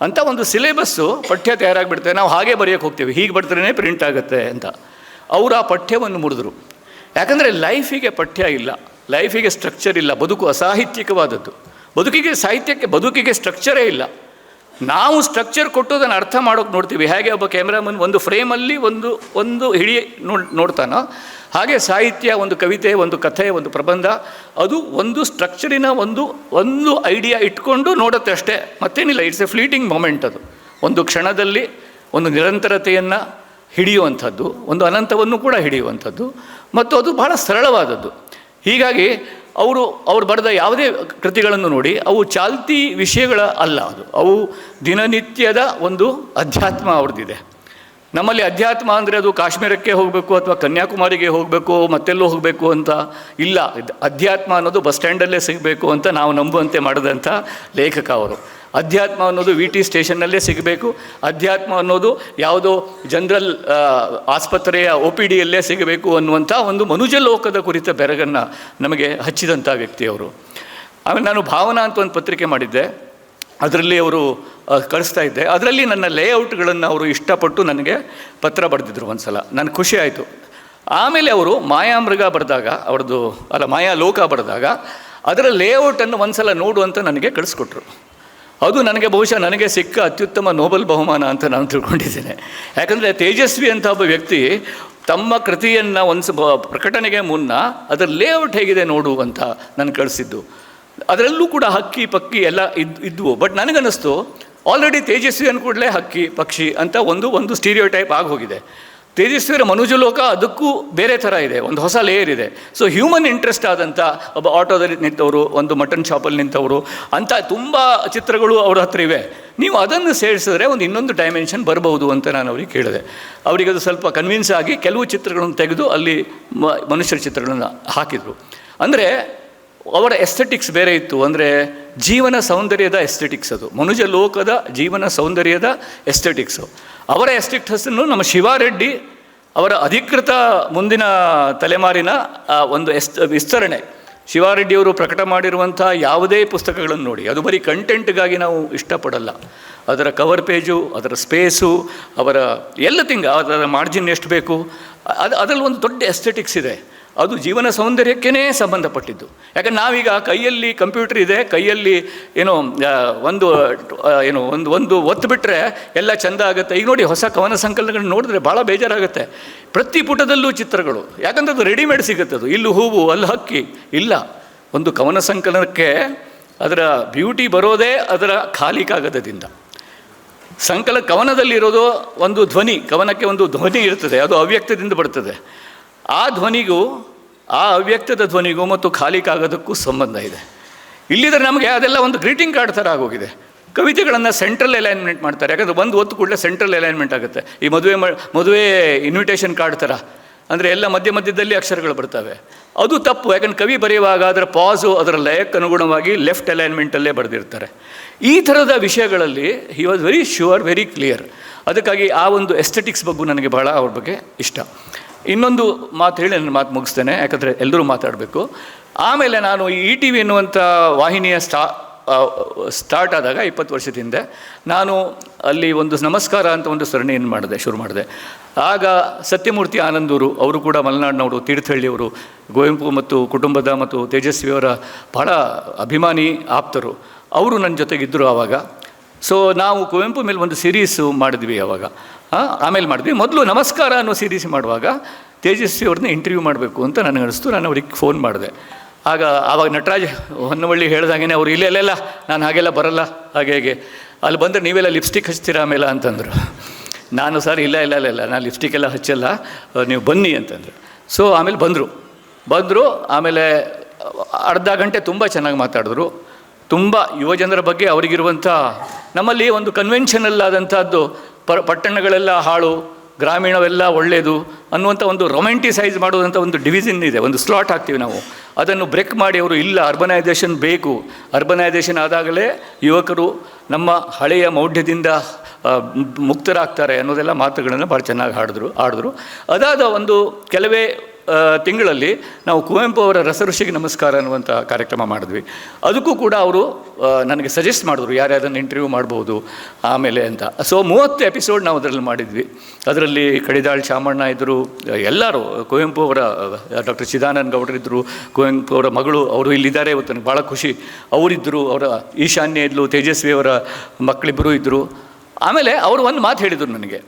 ಅಂತ ಒಂದು ಸಿಲೆಬಸ್ಸು ಪಠ್ಯ ತಯಾರಾಗಿಬಿಡ್ತೇವೆ ನಾವು ಹಾಗೆ ಬರೆಯೋಕೆ ಹೋಗ್ತೀವಿ. ಹೀಗೆ ಬರೆದ್ರೇ ಪ್ರಿಂಟ್ ಆಗುತ್ತೆ ಅಂತ. ಅವರು ಆ ಪಠ್ಯವನ್ನು ಮುಡಿದ್ರು ಯಾಕಂದರೆ ಲೈಫಿಗೆ ಪಠ್ಯ ಇಲ್ಲ. ಲೈಫಿಗೆ ಸ್ಟ್ರಕ್ಚರ್ ಇಲ್ಲ. ಬದುಕು ಅಸಾಹಿತ್ಯಿಕವಾದದ್ದು. ಬದುಕಿಗೆ ಸಾಹಿತ್ಯಕ್ಕೆ ಬದುಕಿಗೆ ಸ್ಟ್ರಕ್ಚರೇ ಇಲ್ಲ. ನಾವು ಸ್ಟ್ರಕ್ಚರ್ ಕೊಟ್ಟು ಅದನ್ನು ಅರ್ಥ ಮಾಡೋಕೆ ನೋಡ್ತೀವಿ. ಹೇಗೆ ಒಬ್ಬ ಕ್ಯಾಮ್ರಾಮನ್ ಒಂದು ಫ್ರೇಮಲ್ಲಿ ಒಂದು ಒಂದು ಹಿಡಿ ನೋಡ್, ನೋಡ್ತಾನೋ ಹಾಗೆ ಸಾಹಿತ್ಯ ಒಂದು ಕವಿತೆ, ಒಂದು ಕಥೆ, ಒಂದು ಪ್ರಬಂಧ, ಅದು ಒಂದು ಸ್ಟ್ರಕ್ಚರಿನ ಒಂದು ಒಂದು ಐಡಿಯಾ ಇಟ್ಕೊಂಡು ನೋಡುತ್ತೆ ಅಷ್ಟೇ. ಮತ್ತೇನಿಲ್ಲ ಇಟ್ಸ್ ಎ ಫ್ಲೀಟಿಂಗ್ ಮೊಮೆಂಟ್ ಅದು. ಒಂದು ಕ್ಷಣದಲ್ಲಿ ಒಂದು ನಿರಂತರತೆಯನ್ನು ಹಿಡಿಯುವಂಥದ್ದು, ಒಂದು ಅನಂತವನ್ನು ಕೂಡ ಹಿಡಿಯುವಂಥದ್ದು, ಮತ್ತು ಅದು ಬಹಳ ಸರಳವಾದದ್ದು. ಹೀಗಾಗಿ ಅವರು ಅವರು ಬರೆದ ಯಾವುದೇ ಕೃತಿಗಳನ್ನು ನೋಡಿ, ಅವು ಚಾಲ್ತಿ ವಿಷಯಗಳ ಅಲ್ಲ ಅದು. ಅವು ದಿನನಿತ್ಯದ ಒಂದು ಅಧ್ಯಾತ್ಮ ಅವ್ರದ್ದಿದೆ. ನಮ್ಮಲ್ಲಿ ಅಧ್ಯಾತ್ಮ ಅಂದರೆ ಅದು ಕಾಶ್ಮೀರಕ್ಕೆ ಹೋಗಬೇಕು ಅಥವಾ ಕನ್ಯಾಕುಮಾರಿಗೆ ಹೋಗಬೇಕು, ಮತ್ತೆಲ್ಲೋ ಹೋಗಬೇಕು ಅಂತ ಇಲ್ಲ. ಅಧ್ಯಾತ್ಮ ಅನ್ನೋದು ಬಸ್ ಸ್ಟ್ಯಾಂಡಲ್ಲೇ ಸಿಗಬೇಕು ಅಂತ ನಾವು ನಂಬುವಂತೆ ಮಾಡಿದಂಥ ಲೇಖಕ ಅವರು. ಅಧ್ಯಾತ್ಮ ಅನ್ನೋದು ವಿ ಟಿ ಸ್ಟೇಷನ್ನಲ್ಲೇ ಸಿಗಬೇಕು. ಅಧ್ಯಾತ್ಮ ಅನ್ನೋದು ಯಾವುದೋ ಜನರಲ್ ಆಸ್ಪತ್ರೆಯ ಒ ಪಿ ಡಿಯಲ್ಲೇ ಸಿಗಬೇಕು ಅನ್ನುವಂಥ ಒಂದು ಮನುಜ ಲೋಕದ ಕುರಿತ ಬೆರಗನ್ನು ನಮಗೆ ಹಚ್ಚಿದಂಥ ವ್ಯಕ್ತಿಯವರು. ಆಮೇಲೆ ನಾನು ಭಾವನಾ ಅಂತ ಒಂದು ಪತ್ರಿಕೆ ಮಾಡಿದ್ದೆ. ಅದರಲ್ಲಿ ಅವರು ಕಳಿಸ್ತಾ ಇದ್ದೆ. ಅದರಲ್ಲಿ ನನ್ನ ಲೇಔಟ್ಗಳನ್ನು ಅವರು ಇಷ್ಟಪಟ್ಟು ನನಗೆ ಪತ್ರ ಬರೆದಿದ್ರು ಒಂದು ಸಲ ನನಗೆ ಖುಷಿ ಆಯಿತು. ಆಮೇಲೆ ಅವರು ಮಾಯಾಮೃಗ ಬರೆದಾಗ, ಅವ್ರದ್ದು, ಅಲ್ಲ ಮಾಯಾ ಲೋಕ ಬರೆದಾಗ, ಅದರ ಲೇಔಟನ್ನು ಒಂದು ಸಲ ನೋಡು ಅಂತ ನನಗೆ ಕಳಿಸ್ಕೊಟ್ರು. ಅದು ನನಗೆ ಬಹುಶಃ ನನಗೆ ಸಿಕ್ಕ ಅತ್ಯುತ್ತಮ ನೋಬಲ್ ಬಹುಮಾನ ಅಂತ ನಾನು ತಿಳ್ಕೊಂಡಿದ್ದೇನೆ. ಯಾಕಂದರೆ ತೇಜಸ್ವಿ ಅಂತ ಒಬ್ಬ ವ್ಯಕ್ತಿ ತಮ್ಮ ಕೃತಿಯನ್ನು ಒಂದು ಪ್ರಕಟಣೆಗೆ ಮುನ್ನ ಅದರ ಲೇಔಟ್ ಹೇಗಿದೆ ನೋಡು ಅಂತ ನಾನು ಕಳಿಸಿದ್ದು. ಅದರಲ್ಲೂ ಕೂಡ ಹಕ್ಕಿ, ಪಕ್ಕಿ ಎಲ್ಲ ಇದ್ದು ಇದ್ವು. ಬಟ್ ನನಗನ್ನಿಸ್ತು ಆಲ್ರೆಡಿ ತೇಜಸ್ವಿ ಅಂದ್ಕೂಡಲೇ ಹಕ್ಕಿ, ಪಕ್ಷಿ ಅಂತ ಒಂದು ಒಂದು ಸ್ಟೀರಿಯೋ ಟೈಪ್ ಆಗಿ ಹೋಗಿದೆ ತೇಜಸ್ವಿಯರ ಮನುಜಲೋಕ ಅದಕ್ಕೂ ಬೇರೆ ಥರ ಇದೆ, ಒಂದು ಹೊಸ ಲೇಯರ್ ಇದೆ. ಸೊ ಹ್ಯೂಮನ್ ಇಂಟ್ರೆಸ್ಟ್ ಆದಂಥ ಒಬ್ಬ ಆಟೋದಲ್ಲಿ ನಿಂತವರು, ಒಂದು ಮಟನ್ ಶಾಪಲ್ಲಿ ನಿಂತವರು ಅಂಥ ತುಂಬ ಚಿತ್ರಗಳು ಅವ್ರ ಹತ್ರ ಇವೆ. ನೀವು ಅದನ್ನು ಸೇರಿಸಿದ್ರೆ ಒಂದು ಇನ್ನೊಂದು ಡೈಮೆನ್ಷನ್ ಬರಬಹುದು ಅಂತ ನಾನು ಅವ್ರಿಗೆ ಕೇಳಿದೆ. ಅವರಿಗೆ ಅದು ಸ್ವಲ್ಪ ಕನ್ವಿನ್ಸ್ ಆಗಿ ಕೆಲವು ಚಿತ್ರಗಳನ್ನು ತೆಗೆದು ಅಲ್ಲಿ ಮನುಷ್ಯರ ಚಿತ್ರಗಳನ್ನು ಹಾಕಿದರು. ಅಂದರೆ ಅವರ ಎಸ್ಥೆಟಿಕ್ಸ್ ಬೇರೆ ಇತ್ತು. ಅಂದರೆ ಜೀವನ ಸೌಂದರ್ಯದ ಎಸ್ಥೆಟಿಕ್ಸ್ ಅದು. ಮನುಜ ಲೋಕದ ಜೀವನ ಸೌಂದರ್ಯದ ಎಸ್ಥೆಟಿಕ್ಸು ಅವರ ಎಸ್ಥೆಟಿಕ್ಸನ್ನು ನಮ್ಮ ಶಿವಾರೆಡ್ಡಿ ಅವರ ಅಧಿಕೃತ ಮುಂದಿನ ತಲೆಮಾರಿನ ಒಂದು ಎಸ್ ವಿಸ್ತರಣೆ. ಶಿವಾರೆಡ್ಡಿಯವರು ಪ್ರಕಟ ಮಾಡಿರುವಂಥ ಯಾವುದೇ ಪುಸ್ತಕಗಳನ್ನು ನೋಡಿ. ಅದು ಬರೀ ಕಂಟೆಂಟ್ಗಾಗಿ ನಾವು ಇಷ್ಟಪಡಲ್ಲ. ಅದರ ಕವರ್ ಪೇಜು ಅದರ ಸ್ಪೇಸು ಅವರ ಎಲ್ಲ ತಿಂಗ, ಅದರ ಮಾರ್ಜಿನ್ ಎಷ್ಟು ಬೇಕು, ಅದು ಅದರಲ್ಲಿ ಒಂದು ದೊಡ್ಡ ಎಸ್ಥೆಟಿಕ್ಸ್ ಇದೆ. ಅದು ಜೀವನ ಸೌಂದರ್ಯಕ್ಕೇ ಸಂಬಂಧಪಟ್ಟಿದ್ದು. ಯಾಕಂದ್ರೆ ನಾವೀಗ ಕೈಯಲ್ಲಿ ಕಂಪ್ಯೂಟರ್ ಇದೆ, ಕೈಯಲ್ಲಿ ಏನೋ ಒಂದು ಏನು, ಒಂದು ಒಂದು ಒತ್ತು ಬಿಟ್ಟರೆ ಎಲ್ಲ ಚೆಂದ ಆಗುತ್ತೆ. ಈಗ ನೋಡಿ ಹೊಸ ಕವನ ಸಂಕಲನಗಳನ್ನ ನೋಡಿದ್ರೆ ಭಾಳ ಬೇಜಾರಾಗುತ್ತೆ. ಪ್ರತಿ ಪುಟದಲ್ಲೂ ಚಿತ್ರಗಳು. ಯಾಕಂದ್ರೆ ಅದು ರೆಡಿಮೇಡ್ ಸಿಗುತ್ತೆ ಅದು. ಇಲ್ಲಿ ಹೂವು, ಅಲ್ಲಿ ಹಕ್ಕಿ, ಇಲ್ಲ. ಒಂದು ಕವನ ಸಂಕಲನಕ್ಕೆ ಅದರ ಬ್ಯೂಟಿ ಬರೋದೇ ಅದರ ಖಾಲಿ ಕಾಗದದಿಂದ. ಸಂಕಲ, ಕವನದಲ್ಲಿರೋದು ಒಂದು ಧ್ವನಿ, ಕವನಕ್ಕೆ ಒಂದು ಧ್ವನಿ ಇರ್ತದೆ. ಅದು ಅವ್ಯಕ್ತದಿಂದ ಬರ್ತದೆ. ಆ ಧ್ವನಿಗೂ, ಆ ಅವ್ಯಕ್ತದ ಧ್ವನಿಗೂ ಮತ್ತು ಖಾಲಿ ಕಾಗದಕ್ಕೂ ಸಂಬಂಧ ಇದೆ. ಇಲ್ಲಿದ್ರೆ ನಮಗೆ ಅದೆಲ್ಲ ಒಂದು ಗ್ರೀಟಿಂಗ್ ಕಾರ್ಡ್ ಥರ ಆಗೋಗಿದೆ. ಕವಿತೆಗಳನ್ನು ಸೆಂಟ್ರಲ್ ಅಲೈನ್ಮೆಂಟ್ ಮಾಡ್ತಾರೆ. ಯಾಕಂದರೆ ಒಂದು ಹೊತ್ತು ಕೂಡಲೇ ಸೆಂಟ್ರಲ್ ಅಲೈನ್ಮೆಂಟ್ ಆಗುತ್ತೆ. ಈ ಮದುವೆ ಮದುವೆ ಇನ್ವಿಟೇಷನ್ ಕಾರ್ಡ್ ಥರ ಅಂದರೆ ಎಲ್ಲ ಮಧ್ಯ ಮಧ್ಯದಲ್ಲಿ ಅಕ್ಷರಗಳು ಬರ್ತವೆ. ಅದು ತಪ್ಪು. ಯಾಕಂದ್ರೆ ಕವಿ ಬರೆಯುವಾಗ ಅದರ ಪಾಸು ಅದರ ಲಯಕ್ಕೆ ಅನುಗುಣವಾಗಿ ಲೆಫ್ಟ್ ಅಲೈನ್ಮೆಂಟಲ್ಲೇ ಬರೆದಿರ್ತಾರೆ. ಈ ಥರದ ವಿಷಯಗಳಲ್ಲಿ he was very sure very clear ಅದಕ್ಕಾಗಿ ಆ ಒಂದು ಎಸ್ಥೆಟಿಕ್ಸ್ ಬಗ್ಗೆ ನನಗೆ ಭಾಳ ಅವ್ರ ಬಗ್ಗೆ ಇಷ್ಟ. ಇನ್ನೊಂದು ಮಾತು ಹೇಳಿ ನನ್ನ ಮಾತು ಮುಗಿಸ್ತೇನೆ, ಯಾಕಂದರೆ ಎಲ್ಲರೂ ಮಾತಾಡಬೇಕು. ಆಮೇಲೆ ನಾನು ಇ ಟಿ ವಿ ಎನ್ನುವಂಥ ವಾಹಿನಿಯ ಸ್ಟಾ ಸ್ಟಾರ್ಟ್ ಆದಾಗ ಇಪ್ಪತ್ತು ವರ್ಷದ ಹಿಂದೆ ನಾನು ಅಲ್ಲಿ ಒಂದು ನಮಸ್ಕಾರ ಅಂತ ಒಂದು ಸರಣಿಯನ್ನು ಮಾಡಿದೆ, ಶುರು ಮಾಡಿದೆ. ಆಗ ಸತ್ಯಮೂರ್ತಿ ಆನಂದೂರು ಅವರು ಕೂಡ ಮಲೆನಾಡಿನವರು, ತೀರ್ಥಹಳ್ಳಿಯವರು ಕುವೆಂಪು ಮತ್ತು ಕುಟುಂಬದ ಮತ್ತು ತೇಜಸ್ವಿಯವರ ಬಹಳ ಅಭಿಮಾನಿ ಆಪ್ತರು. ಅವರು ನನ್ನ ಜೊತೆಗಿದ್ದರು ಆವಾಗ. ಸೊ ನಾವು ಕುವೆಂಪು ಮೇಲೆ ಒಂದು ಸೀರೀಸು ಮಾಡಿದ್ವಿ ಅವಾಗ. ಆಮೇಲೆ ಮಾಡಿದ್ವಿ. ಮೊದಲು ನಮಸ್ಕಾರ ಅನ್ನೋ ಸೀರೀಸ್ ಮಾಡುವಾಗ ತೇಜಸ್ವಿ ಅವ್ರನ್ನ ಇಂಟರ್ವ್ಯೂ ಮಾಡಬೇಕು ಅಂತ ನನಗೆ ಅನಿಸ್ತು. ನಾನು ಅವ್ರಿಗೆ ಫೋನ್ ಮಾಡಿದೆ. ಆಗ ಆವಾಗ ನಟರಾಜ್ ಹೊನ್ನವಳ್ಳಿ ಹೇಳ್ದಾಗೇ ಅವ್ರು ಇಲ್ಲೇ ಇಲ್ಲ ಇಲ್ಲ ನಾನು ಹಾಗೆಲ್ಲ ಬರಲ್ಲ. ಹಾಗೆ, ಹೇಗೆ. ಅಲ್ಲಿ ಬಂದರೆ ನೀವೆಲ್ಲ ಲಿಪ್ಸ್ಟಿಕ್ ಹಚ್ತೀರಾ ಆಮೇಲೆ ಅಂತಂದರು. ನಾನು ಸರ್, ಇಲ್ಲ ಇಲ್ಲ ಇಲ್ಲ ಇಲ್ಲ. ನಾನು ಲಿಪ್ಸ್ಟಿಕ್ ಎಲ್ಲ ಹಚ್ಚಲ್ಲ. ನೀವು ಬನ್ನಿ ಅಂತಂದರು. ಸೊ ಆಮೇಲೆ ಬಂದರು. ಬಂದರು, ಆಮೇಲೆ ಅರ್ಧ ಗಂಟೆ ತುಂಬ ಚೆನ್ನಾಗಿ ಮಾತಾಡಿದ್ರು. ತುಂಬ ಯುವಜನರ ಬಗ್ಗೆ ಅವರಿಗಿರುವಂಥ ನಮ್ಮಲ್ಲಿ ಒಂದು ಕನ್ವೆನ್ಷನಲ್ ಆದಂಥದ್ದು ಪಟ್ಟಣಗಳೆಲ್ಲ ಹಾಳು, ಗ್ರಾಮೀಣವೆಲ್ಲ ಒಳ್ಳೆಯದು ಅನ್ನುವಂಥ ಒಂದು ರೊಮ್ಯಾಂಟಿಸೈಸ್ ಮಾಡುವಂಥ ಒಂದು ಡಿವಿಷನ್ ಇದೆ, ಒಂದು ಸ್ಲಾಟ್ ಹಾಕ್ತೀವಿ ನಾವು. ಅದನ್ನು ಬ್ರೇಕ್ ಮಾಡಿ ಅವರು, ಇಲ್ಲ ಅರ್ಬನೈಸೇಷನ್ ಬೇಕು. ಅರ್ಬನೈಸೇಷನ್ ಆದಾಗಲೇ ಯುವಕರು ನಮ್ಮ ಹಳೆಯ ಮೌಢ್ಯದಿಂದ ಮುಕ್ತರಾಗ್ತಾರೆ ಅನ್ನೋದೆಲ್ಲ ಮಾತುಗಳನ್ನು ಭಾಳ ಚೆನ್ನಾಗಿ ಹಾಡಿದ್ರು ಆಡಿದ್ರು ಅದಾದ ಒಂದು ಕೆಲವೇ ತಿಂಗಳಲ್ಲಿ ನಾವು ಕುವೆಂಪು ಅವರ ರಸಋಷಿಗೆ ನಮಸ್ಕಾರ ಅನ್ನುವಂಥ ಕಾರ್ಯಕ್ರಮ ಮಾಡಿದ್ವಿ. ಅದಕ್ಕೂ ಕೂಡ ಅವರು ನನಗೆ ಸಜೆಸ್ಟ್ ಮಾಡಿದ್ರು, ಯಾರ್ಯಾರನ್ನು ಇಂಟರ್ವ್ಯೂ ಮಾಡ್ಬೋದು, ಆಮೇಲೆ ಅಂತ. ಸೊ ಮೂವತ್ತು ಎಪಿಸೋಡ್ ನಾವು ಅದರಲ್ಲಿ ಮಾಡಿದ್ವಿ. ಅದರಲ್ಲಿ ಕಡಿದಾಳ್ ಶಾಮಣ್ಣ ಇದ್ದರು ಎಲ್ಲರೂ, ಕುವೆಂಪು ಅವರ ಡಾಕ್ಟರ್ ಚಿದಾನಂದ ಗೌಡರಿದ್ದರು ಕುವೆಂಪು ಅವರ ಮಗಳು, ಅವರು ಇಲ್ಲಿದ್ದಾರೆ ಇವತ್ತು, ನನಗೆ ಭಾಳ ಖುಷಿ. ಅವರಿದ್ದರು ಅವರ ಈಶಾನ್ಯ ಇದ್ಲು ತೇಜಸ್ವಿ ಅವರ ಮಕ್ಕಳಿಬ್ಬರು ಇದ್ದರು ಆಮೇಲೆ ಅವರು ಒಂದು ಮಾತು ಹೇಳಿದರು ನನಗೆ.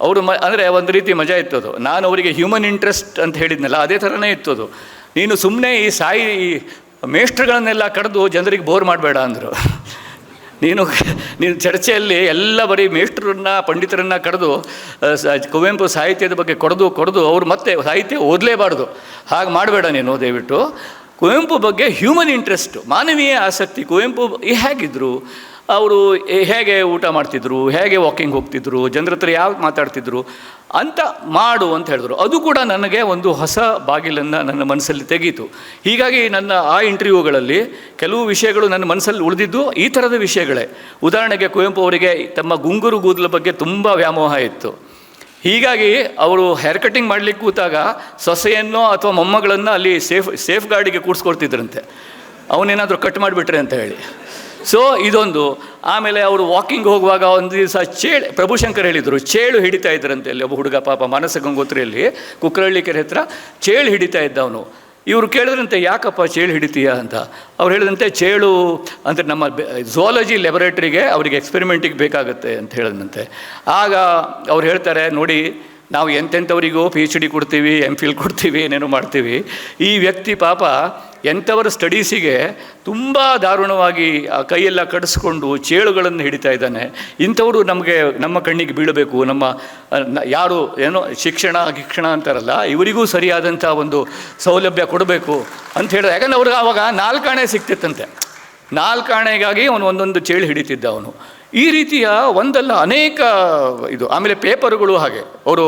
ಅವರು ಮ, ಅಂದರೆ ಒಂದು ರೀತಿ ಮಜಾ ಇತ್ತು ಅದು ನಾನು ಅವರಿಗೆ ಹ್ಯೂಮನ್ ಇಂಟ್ರೆಸ್ಟ್ ಅಂತ ಹೇಳಿದ್ನಲ್ಲ, ಅದೇ ಥರನೇ ಇತ್ತು ಅದು ನೀನು ಸುಮ್ಮನೆ ಈ ಸಾಯಿ, ಈ ಮೇಷ್ಟ್ರುಗಳನ್ನೆಲ್ಲ ಕಡಿದು ಜನರಿಗೆ ಬೋರ್ ಮಾಡಬೇಡ ಅಂದರು. ನೀನು ನೀನು ಚರ್ಚೆಯಲ್ಲಿ ಎಲ್ಲ ಬರೀ ಮೇಷ್ಟ್ರನ್ನ, ಪಂಡಿತರನ್ನ ಕಡಿದು ಕುವೆಂಪು ಸಾಹಿತ್ಯದ ಬಗ್ಗೆ ಕೊಡದು ಕೊಡದು ಅವ್ರು ಮತ್ತೆ ಸಾಹಿತ್ಯ ಓದಲೇಬಾರ್ದು. ಹಾಗೆ ಮಾಡಬೇಡ ನೀನು ದಯವಿಟ್ಟು. ಕುವೆಂಪು ಬಗ್ಗೆ ಹ್ಯೂಮನ್ ಇಂಟ್ರೆಸ್ಟು ಮಾನವೀಯ ಆಸಕ್ತಿ ಕುವೆಂಪು ಹೇಗಿದ್ದರು ಅವರು ಹೇಗೆ ಊಟ ಮಾಡ್ತಿದ್ರು, ಹೇಗೆ ವಾಕಿಂಗ್ ಹೋಗ್ತಿದ್ರು, ಜನರ ಹತ್ರ ಯಾವ ಮಾತಾಡ್ತಿದ್ರು ಅಂತ ಮಾಡು ಅಂತ ಹೇಳಿದ್ರು. ಅದು ಕೂಡ ನನಗೆ ಒಂದು ಹೊಸ ಬಾಗಿಲನ್ನು ನನ್ನ ಮನಸ್ಸಲ್ಲಿ ತೆಗೀತು. ಹೀಗಾಗಿ ನನ್ನ ಆ ಇಂಟರ್ವ್ಯೂಗಳಲ್ಲಿ ಕೆಲವು ವಿಷಯಗಳು ನನ್ನ ಮನಸ್ಸಲ್ಲಿ ಉಳಿದಿದ್ದು ಈ ಥರದ ವಿಷಯಗಳೇ. ಉದಾಹರಣೆಗೆ ಕುವೆಂಪು ಅವರಿಗೆ ತಮ್ಮ ಗುಂಗುರು ಕೂದಲ ಬಗ್ಗೆ ತುಂಬ ವ್ಯಾಮೋಹ ಇತ್ತು. ಹೀಗಾಗಿ ಅವರು ಹೇರ್ ಕಟಿಂಗ್ ಮಾಡಲಿಕ್ಕೆ ಕೂತಾಗ ಸೊಸೆಯನ್ನೋ ಅಥವಾ ಮೊಮ್ಮಗಳನ್ನು ಅಲ್ಲಿ ಸೇಫ್ ಸೇಫ್ ಗಾರ್ಡಿಗೆ ಕೂಡಿಸ್ಕೊಡ್ತಿದ್ರಂತೆ ಅವನೇನಾದರೂ ಕಟ್ ಮಾಡಿಬಿಟ್ರೆ ಅಂತ ಹೇಳಿ. ಸೊ ಇದೊಂದು. ಆಮೇಲೆ ಅವರು ವಾಕಿಂಗ್ ಹೋಗುವಾಗ ಒಂದು ದಿವಸ ಚೇಳು, ಪ್ರಭುಶಂಕರ್ ಹೇಳಿದರು, ಚೇಳು ಹಿಡಿತಾ ಇದ್ರಂತೆ ಅಲ್ಲಿ ಒಬ್ಬ ಹುಡುಗ ಪಾಪ ಮಾನಸ ಗಂಗೋತ್ರಿಯಲ್ಲಿ ಕುಕ್ಕರಳ್ಳಿ ಕೆರೆ ಹತ್ರ ಚೇಳು ಹಿಡಿತಾ ಇದ್ದ ಅವನು ಇವರು ಕೇಳಿದ್ರಂತೆ, ಯಾಕಪ್ಪ ಚೇಳು ಹಿಡಿತೀಯಾ? ಅಂತ. ಅವ್ರು ಹೇಳಿದಂತೆ, ಚೇಳು ಅಂದರೆ ನಮ್ಮ ಝೋಲಜಿ ಲ್ಯಾಬೊರೇಟ್ರಿಗೆ ಅವರಿಗೆ ಎಕ್ಸ್ಪೆರಿಮೆಂಟಿಗೆ ಬೇಕಾಗುತ್ತೆ ಅಂತ ಹೇಳಿದಂತೆ ಆಗ ಅವ್ರು ಹೇಳ್ತಾರೆ, ನೋಡಿ ನಾವು ಎಂತೆಂಥವರಿಗೂ ಪಿ ಎಚ್ ಡಿ ಕೊಡ್ತೀವಿ ಎಂ ಫಿಲ್ ಕೊಡ್ತೀವಿ, ಏನೇನೋ ಮಾಡ್ತೀವಿ. ಈ ವ್ಯಕ್ತಿ ಪಾಪ ಎಂಥವರ ಸ್ಟಡೀಸಿಗೆ ತುಂಬ ದಾರುಣವಾಗಿ ಆ ಕೈಯೆಲ್ಲ ಕಡಿಸ್ಕೊಂಡು ಚೇಳುಗಳನ್ನು ಹಿಡಿತಾ ಇದ್ದಾನೆ. ಇಂಥವರು ನಮಗೆ, ನಮ್ಮ ಕಣ್ಣಿಗೆ ಬೀಳಬೇಕು. ನಮ್ಮ ಯಾರು ಏನೋ ಶಿಕ್ಷಣ ಶಿಕ್ಷಣ ಅಂತಾರಲ್ಲ, ಇವರಿಗೂ ಸರಿಯಾದಂಥ ಒಂದು ಸೌಲಭ್ಯ ಕೊಡಬೇಕು ಅಂತ ಹೇಳಿದ್ರೆ, ಯಾಕಂದ್ರೆ ಅವ್ರಿಗೆ ಆವಾಗ ನಾಲ್ಕಾಣೆ ಸಿಕ್ತಿತ್ತಂತೆ. ನಾಲ್ಕಾಣೆಗಾಗಿ ಅವನು ಒಂದೊಂದು ಚೇಳು ಹಿಡಿತಿದ್ದ ಅವನು. ಈ ರೀತಿಯ ಒಂದಲ್ಲ ಅನೇಕ ಇದು ಆಮೇಲೆ ಪೇಪರುಗಳು ಹಾಗೆ. ಅವರು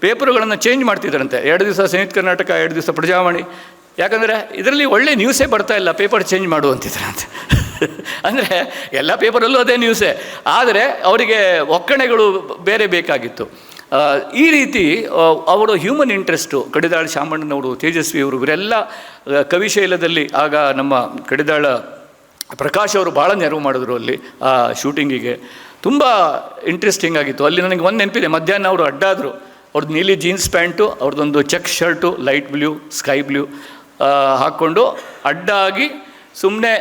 ಪೇಪರುಗಳನ್ನು ಚೇಂಜ್ ಮಾಡ್ತಿದ್ದಾರಂತೆ. ಎರಡು ದಿವಸ ಸಂಯುಕ್ತ ಕರ್ನಾಟಕ ಎರಡು ದಿವಸ ಪ್ರಜಾವಾಣಿ. ಯಾಕಂದರೆ ಇದರಲ್ಲಿ ಒಳ್ಳೆ ನ್ಯೂಸೇ ಬರ್ತಾ ಇಲ್ಲ ಪೇಪರ್ ಚೇಂಜ್ ಮಾಡು ಅಂದರೆ ಎಲ್ಲ ಪೇಪರಲ್ಲೂ ಅದೇ ನ್ಯೂಸೇ ಆದರೆ ಅವರಿಗೆ ಒಕ್ಕಣೆಗಳು ಬೇರೆ ಬೇಕಾಗಿತ್ತು. ಈ ರೀತಿ ಅವರು ಹ್ಯೂಮನ್ ಇಂಟ್ರೆಸ್ಟು ಕಡಿದಾಳ ಶಾಮಣ್ಣನವರು ತೇಜಸ್ವಿಯವರು ಇವರೆಲ್ಲ ಆ, ಕವಿಶೈಲದಲ್ಲಿ ಆಗ ನಮ್ಮ ಕಡಿದಾಳ ಪ್ರಕಾಶ್ ಅವರು ಭಾಳ ನೆರವು ಮಾಡಿದ್ರು ಅಲ್ಲಿ, ಆ ಶೂಟಿಂಗಿಗೆ. ತುಂಬ ಇಂಟ್ರೆಸ್ಟಿಂಗ್ ಆಗಿತ್ತು. ಅಲ್ಲಿ ನನಗೆ ಒಂದು ನೆನಪಿದೆ, ಮಧ್ಯಾಹ್ನ ಅವರು ಅಡ್ಡಾದರು. ಅವ್ರದ್ದು ನೀಲಿ ಜೀನ್ಸ್ ಪ್ಯಾಂಟು ಅವ್ರದ್ದೊಂದು check shirt, light blue, sky blue ಹಾಕ್ಕೊಂಡು ಅಡ್ಡಾಗಿ ಸುಮ್ಮನೆ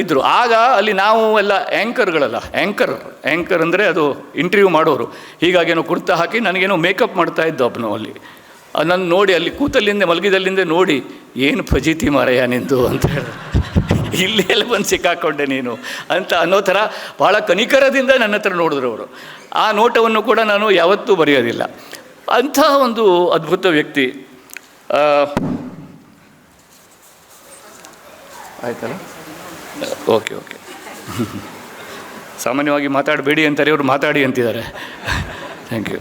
ಇದ್ದರು ಆಗ ಅಲ್ಲಿ ನಾವು ಎಲ್ಲ ಆ್ಯಂಕರ್ಗಳಲ್ಲ ಆ್ಯಂಕರ್ ಆ್ಯಂಕರ್ ಅಂದರೆ ಅದು ಇಂಟರ್ವ್ಯೂ ಮಾಡೋರು. ಹೀಗಾಗೇನೋ ಕುರ್ತಾ ಹಾಕಿ ನನಗೇನೋ ಮೇಕಪ್ ಮಾಡ್ತಾ ಇದ್ದ ಒಬ್ಬನು ಅಲ್ಲಿ. ನನ್ನ ನೋಡಿ ಅಲ್ಲಿ ಕೂತಲ್ಲಿಂದ, ಮಲಗಿದಲ್ಲಿಂದ ನೋಡಿ, ಏನು ಫಜೀತಿ ಮಾರಯ್ಯ ನಿಂದು? ಅಂತ ಹೇಳಿ. ಇಲ್ಲಿ ಎಲ್ಲ ಬಂದು ಸಿಕ್ಕಾಕೊಂಡೆ ನೀನು ಅಂತ ಅನ್ನೋ ಥರ ಭಾಳ ಕನಿಕರದಿಂದ ನನ್ನ ಹತ್ರ ನೋಡಿದ್ರು ಅವರು. ಆ ನೋಟವನ್ನು ಕೂಡ ನಾನು ಯಾವತ್ತೂ ಬರೆಯೋದಿಲ್ಲ. ಅಂಥ ಒಂದು ಅದ್ಭುತ ವ್ಯಕ್ತಿ. ಆಯ್ತಲ್ಲ? Okay okay. ಸಾಮಾನ್ಯವಾಗಿ ಮಾತಾಡಬೇಡಿ ಅಂತಾರೆ, ಇವರು ಮಾತಾಡಿ ಅಂತಿದ್ದಾರೆ. ಥ್ಯಾಂಕ್ ಯು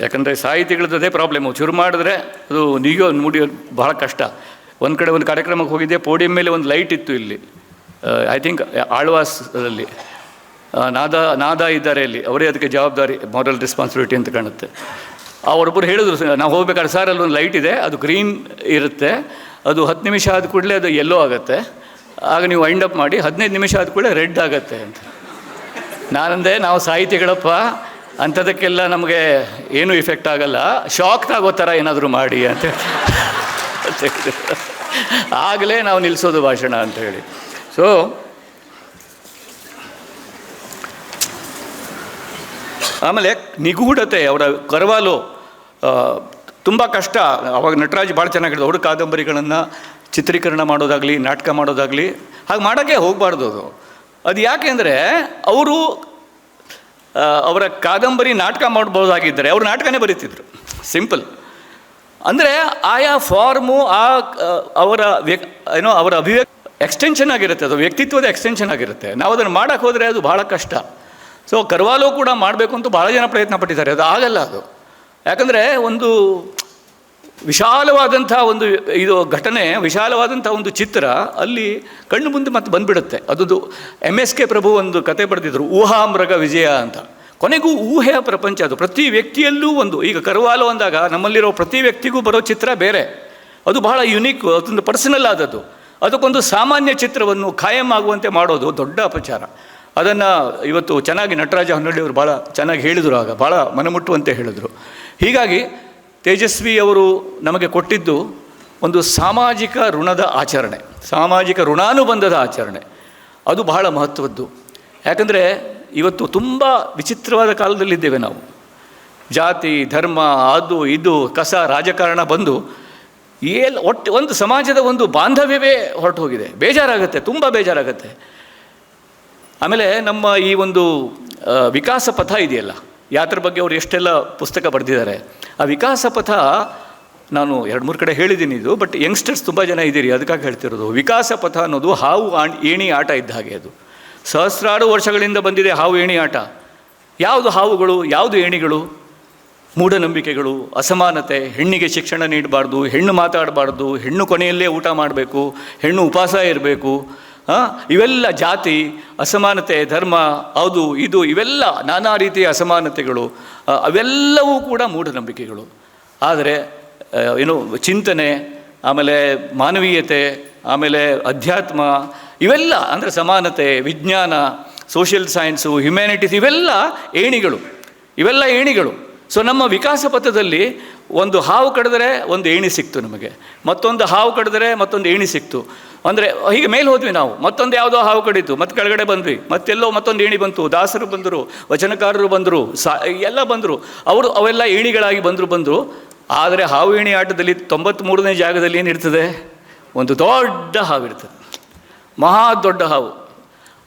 ಯಾಕಂದರೆ ಸಾಹಿತಿಗಳದ್ದು ಪ್ರಾಬ್ಲಮ್ಮು ಶುರು ಮಾಡಿದ್ರೆ ಅದು ನೀಗೋ ಮುಡಿಯೋದು ಭಾಳ ಕಷ್ಟ. ಒಂದು ಕಡೆ ಒಂದು ಕಾರ್ಯಕ್ರಮಕ್ಕೆ ಹೋಗಿದ್ದೆ ಪೋಡಿಯಂ ಮೇಲೆ ಒಂದು ಲೈಟ್ ಇತ್ತು ಇಲ್ಲಿ. ಐ ಥಿಂಕ್ ಆಳ್ವಾಸದಲ್ಲಿ ನಾದ ನಾದ ಇದ್ದಾರೆ ಇಲ್ಲಿ. ಅವರೇ ಅದಕ್ಕೆ ಜವಾಬ್ದಾರಿ ಮಾರಲ್ ರೆಸ್ಪಾನ್ಸಿಬಿಲಿಟಿ ಅಂತ ಕಾಣುತ್ತೆ. ಅವರೊಬ್ಬರು ಹೇಳಿದ್ರು ನಾವು ಹೋಗ್ಬೇಕಾದ್ರೆ ಸರ್ ಅಲ್ಲಿ ಒಂದು ಲೈಟ್ ಇದೆ, ಅದು ಗ್ರೀನ್ ಇರುತ್ತೆ. ಅದು ಹತ್ತು ನಿಮಿಷ ಆದ ಕೂಡಲೇ ಅದು ಎಲ್ಲೋ ಆಗುತ್ತೆ. ಆಗ ನೀವು ವೈಂಡ್ ಅಪ್ ಮಾಡಿ, ಹದಿನೈದು ನಿಮಿಷ ಆದ ಕೂಡಲೇ ರೆಡ್ ಆಗುತ್ತೆ ಅಂತ. ನಾನಂದೆ, ನಾವು ಸಾಹಿತಿಗಳಪ್ಪ, ಅಂಥದಕ್ಕೆಲ್ಲ ನಮಗೆ ಏನೂ ಇಫೆಕ್ಟ್ ಆಗಲ್ಲ. ಶಾಕ್ ಆಗೋ ಥರ ಏನಾದರೂ ಮಾಡಿ, ಅಂತ ಆಗಲೇ ನಾವು ನಿಲ್ಲಿಸೋದು ಭಾಷಣ ಅಂತ ಹೇಳಿ. ಸೊ ಆಮೇಲೆ ನಿಗೂಢತೆ ಅವರ ಕರವಾಲು ತುಂಬ ಕಷ್ಟ. ಅವಾಗ ನಟರಾಜ್ ಭಾಳ ಚೆನ್ನಾಗಿರೋದು ಅವ್ರ ಕಾದಂಬರಿಗಳನ್ನು ಚಿತ್ರೀಕರಣ ಮಾಡೋದಾಗಲಿ, ನಾಟಕ ಮಾಡೋದಾಗಲಿ, ಹಾಗೆ ಮಾಡೋಕ್ಕೆ ಹೋಗಬಾರ್ದು ಅದು. ಅದು ಯಾಕೆ ಅಂದರೆ, ಅವರು ಅವರ ಕಾದಂಬರಿ ನಾಟಕ ಮಾಡ್ಬೋದಾಗಿದ್ದರೆ, ಅವರು ನಾಟಕನೇ ಬರೀತಿದ್ರು. ಸಿಂಪಲ್ ಅಂದರೆ ಆಯಾ ಫಾರ್ಮು ಆ ಅವರ ವ್ಯಕ್, ಏನೋ ಅವರ ಅಭಿವ್ಯಕ್ ಎಕ್ಸ್ಟೆನ್ಷನ್ ಆಗಿರುತ್ತೆ, ಅದು ವ್ಯಕ್ತಿತ್ವದ ಎಕ್ಸ್ಟೆನ್ಷನ್ ಆಗಿರುತ್ತೆ. ನಾವು ಅದನ್ನು ಮಾಡೋಕ್ಕೆ ಹೋದರೆ ಅದು ಭಾಳ ಕಷ್ಟ. ಸೊ ಕರ್ವಾಲೋ ಕೂಡ ಮಾಡಬೇಕು ಅಂತ ಭಾಳ ಜನ ಪ್ರಯತ್ನ ಪಟ್ಟಿದ್ದಾರೆ. ಅದು ಆಗಲ್ಲ ಅದು. ಯಾಕಂದರೆ ಒಂದು ವಿಶಾಲವಾದಂಥ ಒಂದು ಇದು ಘಟನೆ, ವಿಶಾಲವಾದಂಥ ಒಂದು ಚಿತ್ರ ಅಲ್ಲಿ ಕಣ್ಣು ಮುಂದೆ ಮತ್ತೆ ಬಂದುಬಿಡುತ್ತೆ. ಅದೊಂದು ಎಂ ಎಸ್ ಕೆ ಪ್ರಭು ಒಂದು ಕತೆ ಬರೆದಿದ್ರು, ಊಹಾಮೃಗ ವಿಜಯ ಅಂತ. ಕೊನೆಗೂ ಊಹೆಯ ಪ್ರಪಂಚ ಅದು. ಪ್ರತಿ ವ್ಯಕ್ತಿಯಲ್ಲೂ ಒಂದು. ಈಗ ಕರುವಾಲು ಅಂದಾಗ ನಮ್ಮಲ್ಲಿರೋ ಪ್ರತಿ ವ್ಯಕ್ತಿಗೂ ಬರೋ ಚಿತ್ರ ಬೇರೆ. ಅದು ಬಹಳ ಯುನೀಕ್ ಅದೊಂದು ಪರ್ಸನಲ್ ಆದದ್ದು. ಅದಕ್ಕೊಂದು ಸಾಮಾನ್ಯ ಚಿತ್ರವನ್ನು ಖಾಯಂ ಆಗುವಂತೆ ಮಾಡೋದು ದೊಡ್ಡ ಅಪಚಾರ. ಅದನ್ನು ಇವತ್ತು ಚೆನ್ನಾಗಿ ನಟರಾಜ ಹೊನ್ನಳ್ಳಿಯವರು ಭಾಳ ಚೆನ್ನಾಗಿ ಹೇಳಿದರು ಆಗ. ಭಾಳ ಮನಮುಟ್ಟುವಂತೆ ಹೇಳಿದರು. ಹೀಗಾಗಿ ತೇಜಸ್ವಿ ಅವರು ನಮಗೆ ಕೊಟ್ಟಿದ್ದು ಒಂದು ಸಾಮಾಜಿಕ ಋಣದ ಆಚರಣೆ. ಸಾಮಾಜಿಕ ಋಣಾನುಬಂಧದ ಆಚರಣೆ. ಅದು ಬಹಳ ಮಹತ್ವದ್ದು. ಯಾಕಂದರೆ ಇವತ್ತು ತುಂಬ ವಿಚಿತ್ರವಾದ ಕಾಲದಲ್ಲಿದ್ದೇವೆ ನಾವು. ಜಾತಿ, ಧರ್ಮ ಅದು ಇದು, ಕಸ, ರಾಜಕಾರಣ ಬಂದು ಏಲ್ ಒಟ್ಟು ಒಂದು ಸಮಾಜದ ಒಂದು ಬಾಂಧವ್ಯವೇ ಹೊರಟು ಹೋಗಿದೆ ಬೇಜಾರಾಗುತ್ತೆ, ತುಂಬ ಬೇಜಾರಾಗುತ್ತೆ. ಆಮೇಲೆ ನಮ್ಮ ಈ ಒಂದು ವಿಕಾಸ ಪಥ ಇದೆಯಲ್ಲ, ಯಾತ್ರ ಬಗ್ಗೆ ಅವರು ಎಷ್ಟೆಲ್ಲ ಪುಸ್ತಕ ಬರೆದಿದ್ದಾರೆ, ಆ ವಿಕಾಸ ಪಥ ನಾನು ಎರಡು ಮೂರು ಕಡೆ ಹೇಳಿದ್ದೀನಿ ಇದು ಬಟ್ ಯಂಗ್ಸ್ಟರ್ಸ್ ತುಂಬ ಜನ ಇದ್ದೀರಿ ಅದಕ್ಕಾಗಿ ಹೇಳ್ತಿರೋದು. ವಿಕಾಸ ಪಥ ಅನ್ನೋದು ಹಾವು, ಆಣ್, ಏಣಿ, ಆಟ ಇದ್ದ ಹಾಗೆ ಅದು. ಸಹಸ್ರಾರು ವರ್ಷಗಳಿಂದ ಬಂದಿದೆ ಹಾವು ಏಣಿ ಆಟ. ಯಾವುದು ಹಾವುಗಳು, ಯಾವುದು ಏಣಿಗಳು? ಮೂಢನಂಬಿಕೆಗಳು, ಅಸಮಾನತೆ, ಹೆಣ್ಣಿಗೆ ಶಿಕ್ಷಣ ನೀಡಬಾರ್ದು, ಹೆಣ್ಣು ಮಾತಾಡಬಾರ್ದು, ಹೆಣ್ಣು ಕೊನೆಯಲ್ಲೇ ಊಟ ಮಾಡಬೇಕು, ಹೆಣ್ಣು ಉಪವಾಸ ಇರಬೇಕು ಇವೆಲ್ಲ ಜಾತಿ, ಅಸಮಾನತೆ, ಧರ್ಮ, ಅದು, ಇದು, ಇವೆಲ್ಲ ನಾನಾ ರೀತಿಯ ಅಸಮಾನತೆಗಳು ಅವೆಲ್ಲವೂ ಕೂಡ ಮೂಢನಂಬಿಕೆಗಳು. ಆದರೆ ಏನು ಚಿಂತನೆ, ಆಮೇಲೆ ಮಾನವೀಯತೆ, ಆಮೇಲೆ ಅಧ್ಯಾತ್ಮ ಇವೆಲ್ಲ ಅಂದರೆ ಸಮಾನತೆ, ವಿಜ್ಞಾನ ಸೋಷಿಯಲ್ ಸೈನ್ಸು ಹ್ಯುಮ್ಯಾನಿಟೀಸ್ ಇವೆಲ್ಲ ಏಣಿಗಳು. ಇವೆಲ್ಲ ಏಣಿಗಳು. ಸೊ ನಮ್ಮ ವಿಕಾಸ ಪಥದಲ್ಲಿ ಒಂದು ಹಾವು ಕಡಿದ್ರೆ ಒಂದು ಏಣಿ ಸಿಕ್ತು ನಮಗೆ. ಮತ್ತೊಂದು ಹಾವು ಕಡಿದ್ರೆ ಮತ್ತೊಂದು ಏಣಿ ಸಿಕ್ತು. ಅಂದರೆ, ಹೀಗೆ ಮೇಲೆ ಹೋದ್ವಿ ನಾವು. ಮತ್ತೊಂದು ಯಾವುದೋ ಹಾವು ಕಡಿತು. ಮತ್ತೆ ಕೆಳಗಡೆ ಬಂದ್ವಿ. ಮತ್ತೆಲ್ಲೋ ಮತ್ತೊಂದು ಏಣಿ ಬಂತು. ದಾಸರು ಬಂದರು, ವಚನಕಾರರು ಬಂದರು, ಸಾ, ಎಲ್ಲ ಬಂದರು. ಅವರು ಅವೆಲ್ಲ ಏಣಿಗಳಾಗಿ ಬಂದರು ಬಂದರು. ಆದರೆ ಹಾವು ಏಣಿ ಆಟದಲ್ಲಿ ತೊಂಬತ್ತ್ಮೂರನೇ ಜಾಗದಲ್ಲಿ ಏನಿರ್ತದೆ? ಒಂದು ದೊಡ್ಡ ಹಾವು ಇರ್ತದೆ ಮಹಾ ದೊಡ್ಡ ಹಾವು.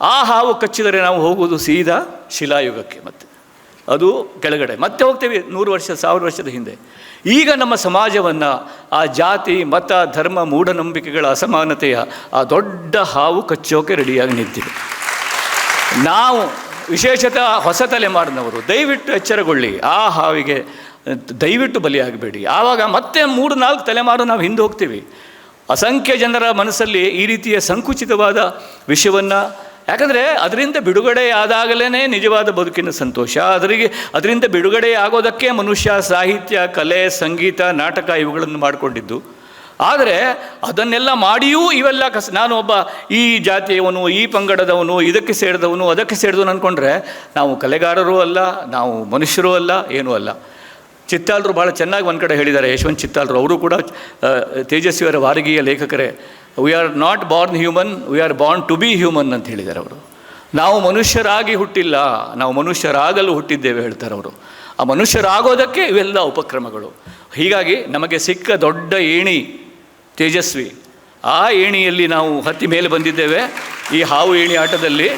ಆ ಹಾವು ಕಚ್ಚಿದರೆ ನಾವು ಹೋಗುವುದು ಸೀದಾ ಶಿಲಾಯುಗಕ್ಕೆ ಮತ್ತೆ. ಅದು ಕೆಳಗಡೆ. ಮತ್ತೆ ಹೋಗ್ತೇವೆ ನೂರು ವರ್ಷ, ಸಾವಿರ ವರ್ಷದ ಹಿಂದೆ. ಈಗ ನಮ್ಮ ಸಮಾಜವನ್ನು ಆ ಜಾತಿ, ಮತ, ಧರ್ಮ, ಮೂಢನಂಬಿಕೆಗಳ ಅಸಮಾನತೆಯ ಆ ದೊಡ್ಡ ಹಾವು ಕಚ್ಚೋಕೆ ರೆಡಿಯಾಗಿ ನಿಂತಿದೆ. ನಾವು ವಿಶೇಷತಃ ಹೊಸ ತಲೆಮಾರಿನವರು ದಯವಿಟ್ಟು ಎಚ್ಚರಗೊಳ್ಳಿ. ಆ ಹಾವಿಗೆ ದಯವಿಟ್ಟು ಬಲಿಯಾಗಬೇಡಿ. ಆವಾಗ ಮತ್ತೆ ಮೂರು ನಾಲ್ಕು ತಲೆಮಾರು ನಾವು ಹಿಂದೆ ಹೋಗ್ತೀವಿ. ಅಸಂಖ್ಯ ಜನರ ಮನಸ್ಸಲ್ಲಿ ಈ ರೀತಿಯ ಸಂಕುಚಿತವಾದ ವಿಷಯವನ್ನು, ಯಾಕಂದರೆ ಅದರಿಂದ ಬಿಡುಗಡೆ ಆದಾಗಲೇ ನಿಜವಾದ ಬದುಕಿನ ಸಂತೋಷ. ಅದರಿಗೆ, ಅದರಿಂದ ಬಿಡುಗಡೆ ಆಗೋದಕ್ಕೆ ಮನುಷ್ಯ ಸಾಹಿತ್ಯ, ಕಲೆ, ಸಂಗೀತ, ನಾಟಕ ಇವುಗಳನ್ನು ಮಾಡಿಕೊಂಡಿದ್ದು. ಆದರೆ ಅದನ್ನೆಲ್ಲ ಮಾಡಿಯೂ ಇವೆಲ್ಲ ಕಸ, ನಾನು ಒಬ್ಬ ಈ ಜಾತಿಯವನು, ಈ ಪಂಗಡದವನು, ಇದಕ್ಕೆ ಸೇರಿದವನು, ಅದಕ್ಕೆ ಸೇರಿದವನು ಅಂದ್ಕೊಂಡ್ರೆ ನಾವು ಕಲೆಗಾರರೂ ಅಲ್ಲ, ನಾವು ಮನುಷ್ಯರೂ ಅಲ್ಲ, ಏನೂ ಅಲ್ಲ. ಚಿತ್ತಾಲರು ಭಾಳ ಚೆನ್ನಾಗಿ ಒಂದು ಕಡೆ ಹೇಳಿದ್ದಾರೆ. ಯಶವಂತ್ ಚಿತ್ತಾಲರು ಅವರು ಕೂಡ ತೇಜಸ್ವಿಯವರ ವಾರಗೀಯ ಲೇಖಕರೇ. We are not born human we are born to be human ಅಂತ ಹೇಳಿದ್ದಾರೆ ಅವರು. ನಾವು ಮನುಷ್ಯರಾಗಿ ಹುಟ್ಟಿಲ್ಲ, ನಾವು ಮನುಷ್ಯರಾಗಲು ಹುಟ್ಟಿದ್ದೇವೆ ಹೇಳ್ತಾರೆ ಅವರು. ಆ ಮನುಷ್ಯರಾಗೋದಕ್ಕೆ ಇವೆಲ್ಲ ಉಪಕ್ರಮಗಳು. ಹೀಗಾಗಿ ನಮಗೆ ಸಿಕ್ಕ ದೊಡ್ಡ ಏಣಿ ತೇಜಸ್ವಿ, ಆ ಏಣಿಯಲ್ಲಿ ನಾವು ಹತ್ತಿ ಮೇಲೆ ಬಂದಿದ್ದೇವೆ. ಈ ಹಾವು ಏಣಿ ಆಟದಲ್ಲಿ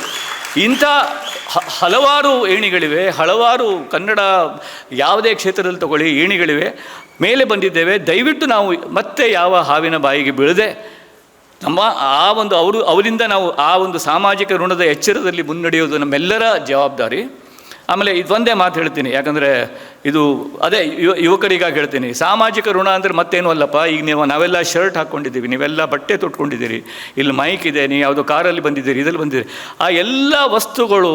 ಇಂಥ ಹಲವಾರು ಏಣಿಗಳಿವೆ, ಹಲವಾರು ಕನ್ನಡ ಯಾವುದೇ ಕ್ಷೇತ್ರದಲ್ಲಿ ತಗೊಳ್ಳಿ, ಏಣಿಗಳಿವೆ. ಮೇಲೆ ಬಂದಿದ್ದೇವೆ. ದಯವಿಟ್ಟು ನಾವು ಮತ್ತೆ ಯಾವ ಹಾವಿನ ಬಾಯಿಗೆ ಬೀಳದೆ ನಮ್ಮ ಆ ಒಂದು ಅವರು, ಅವರಿಂದ ನಾವು ಆ ಒಂದು ಸಾಮಾಜಿಕ ಋಣದ ಎಚ್ಚರದಲ್ಲಿ ಮುನ್ನಡೆಯೋದು ನಮ್ಮೆಲ್ಲರ ಜವಾಬ್ದಾರಿ. ಆಮೇಲೆ ಇದೊಂದೇ ಮಾತು ಹೇಳ್ತೀನಿ. ಯಾಕಂದರೆ ಇದು ಅದೇ ಯುವ ಯುವಕರಿಗಾಗಿ ಹೇಳ್ತೀನಿ, ಸಾಮಾಜಿಕ ಋಣ ಅಂದರೆ ಮತ್ತೇನು ಅಲ್ಲಪ್ಪ, ಈಗ ನೀವು ನಾವೆಲ್ಲ ಶರ್ಟ್ ಹಾಕ್ಕೊಂಡಿದ್ದೀವಿ ನೀವೆಲ್ಲ ಬಟ್ಟೆ ತೊಟ್ಕೊಂಡಿದ್ದೀರಿ, ಇಲ್ಲಿ ಮೈಕ್ ಇದೆ, ನೀವು ಯಾವುದೋ ಕಾರಲ್ಲಿ ಬಂದಿದ್ದೀರಿ, ಇದರಲ್ಲಿ ಬಂದಿದ್ದೀರಿ, ಆ ಎಲ್ಲ ವಸ್ತುಗಳು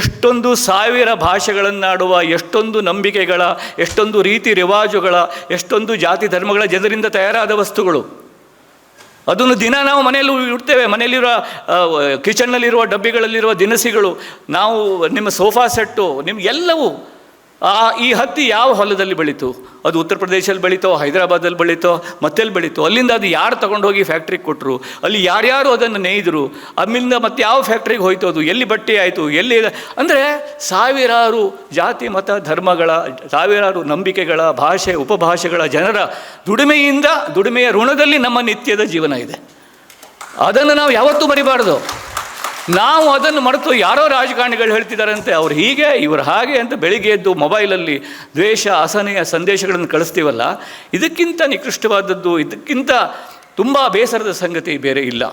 ಎಷ್ಟೊಂದು ಸಾವಿರ ಭಾಷೆಗಳನ್ನಾಡುವ, ಎಷ್ಟೊಂದು ನಂಬಿಕೆಗಳ, ಎಷ್ಟೊಂದು ರೀತಿ ರಿವಾಜುಗಳ, ಎಷ್ಟೊಂದು ಜಾತಿ ಧರ್ಮಗಳ ಜನರಿಂದ ತಯಾರಾದ ವಸ್ತುಗಳು. ಅದನ್ನು ದಿನ ನಾವು ಮನೆಯಲ್ಲಿ ಇಡ್ತೇವೆ, ಮನೆಯಲ್ಲಿರುವ ಕಿಚನ್ನಲ್ಲಿರುವ ಡಬ್ಬಿಗಳಲ್ಲಿರುವ ದಿನಸಿಗಳು, ನಾವು ನಿಮ್ಮ ಸೋಫಾ ಸೆಟ್ಟು, ನಿಮ್ಗೆ ಎಲ್ಲವೂ ಆ ಈ ಹತ್ತಿ ಯಾವ ಹೊಲದಲ್ಲಿ ಬೆಳೀತು? ಅದು ಉತ್ತರ ಪ್ರದೇಶದಲ್ಲಿ ಬೆಳೀತೋ ಹೈದರಾಬಾದಲ್ಲಿ ಬೆಳೀತೋ, ಮತ್ತೆಲ್ಲಿ ಬೆಳೀತೋ? ಅಲ್ಲಿಂದ ಅದು ಯಾರು ತಗೊಂಡೋಗಿ ಫ್ಯಾಕ್ಟ್ರಿಗೆ ಕೊಟ್ಟರು ಅಲ್ಲಿ ಯಾರ್ಯಾರು ಅದನ್ನು ನೇಯ್ದರು? ಅಲ್ಲಿಂದ ಮತ್ತೆ ಯಾವ ಫ್ಯಾಕ್ಟ್ರಿಗೆ ಹೋಯ್ತು ಅದು? ಎಲ್ಲಿ ಬಟ್ಟೆ ಆಯಿತು? ಎಲ್ಲಿ ಅಂದರೆ ಸಾವಿರಾರು ಜಾತಿ, ಮತ, ಧರ್ಮಗಳ, ಸಾವಿರಾರು ನಂಬಿಕೆಗಳ, ಭಾಷೆ, ಉಪಭಾಷೆಗಳ ಜನರ ದುಡಿಮೆಯಿಂದ, ದುಡಿಮೆಯ ಋಣದಲ್ಲಿ ನಮ್ಮ ನಿತ್ಯದ ಜೀವನ ಇದೆ. ಅದನ್ನು ನಾವು ಯಾವತ್ತೂ ಮರಿಬಾರ್ದು. ನಾವು ಅದನ್ನು ಮರೆತು ಯಾರೋ ರಾಜಕಾರಣಿಗಳು ಹೇಳ್ತಿದ್ದಾರಂತೆ, ಅವ್ರು ಹೀಗೆ, ಇವರು ಹಾಗೆ ಅಂತ ಬೆಳಿಗ್ಗೆ ಎದ್ದು ಮೊಬೈಲಲ್ಲಿ ದ್ವೇಷ, ಅಸಹನೆಯ ಸಂದೇಶಗಳನ್ನು ಕಳಿಸ್ತೀವಲ್ಲ, ಇದಕ್ಕಿಂತ ನಿಕೃಷ್ಟವಾದದ್ದು, ಇದಕ್ಕಿಂತ ತುಂಬ ಬೇಸರದ ಸಂಗತಿ ಬೇರೆ ಇಲ್ಲ.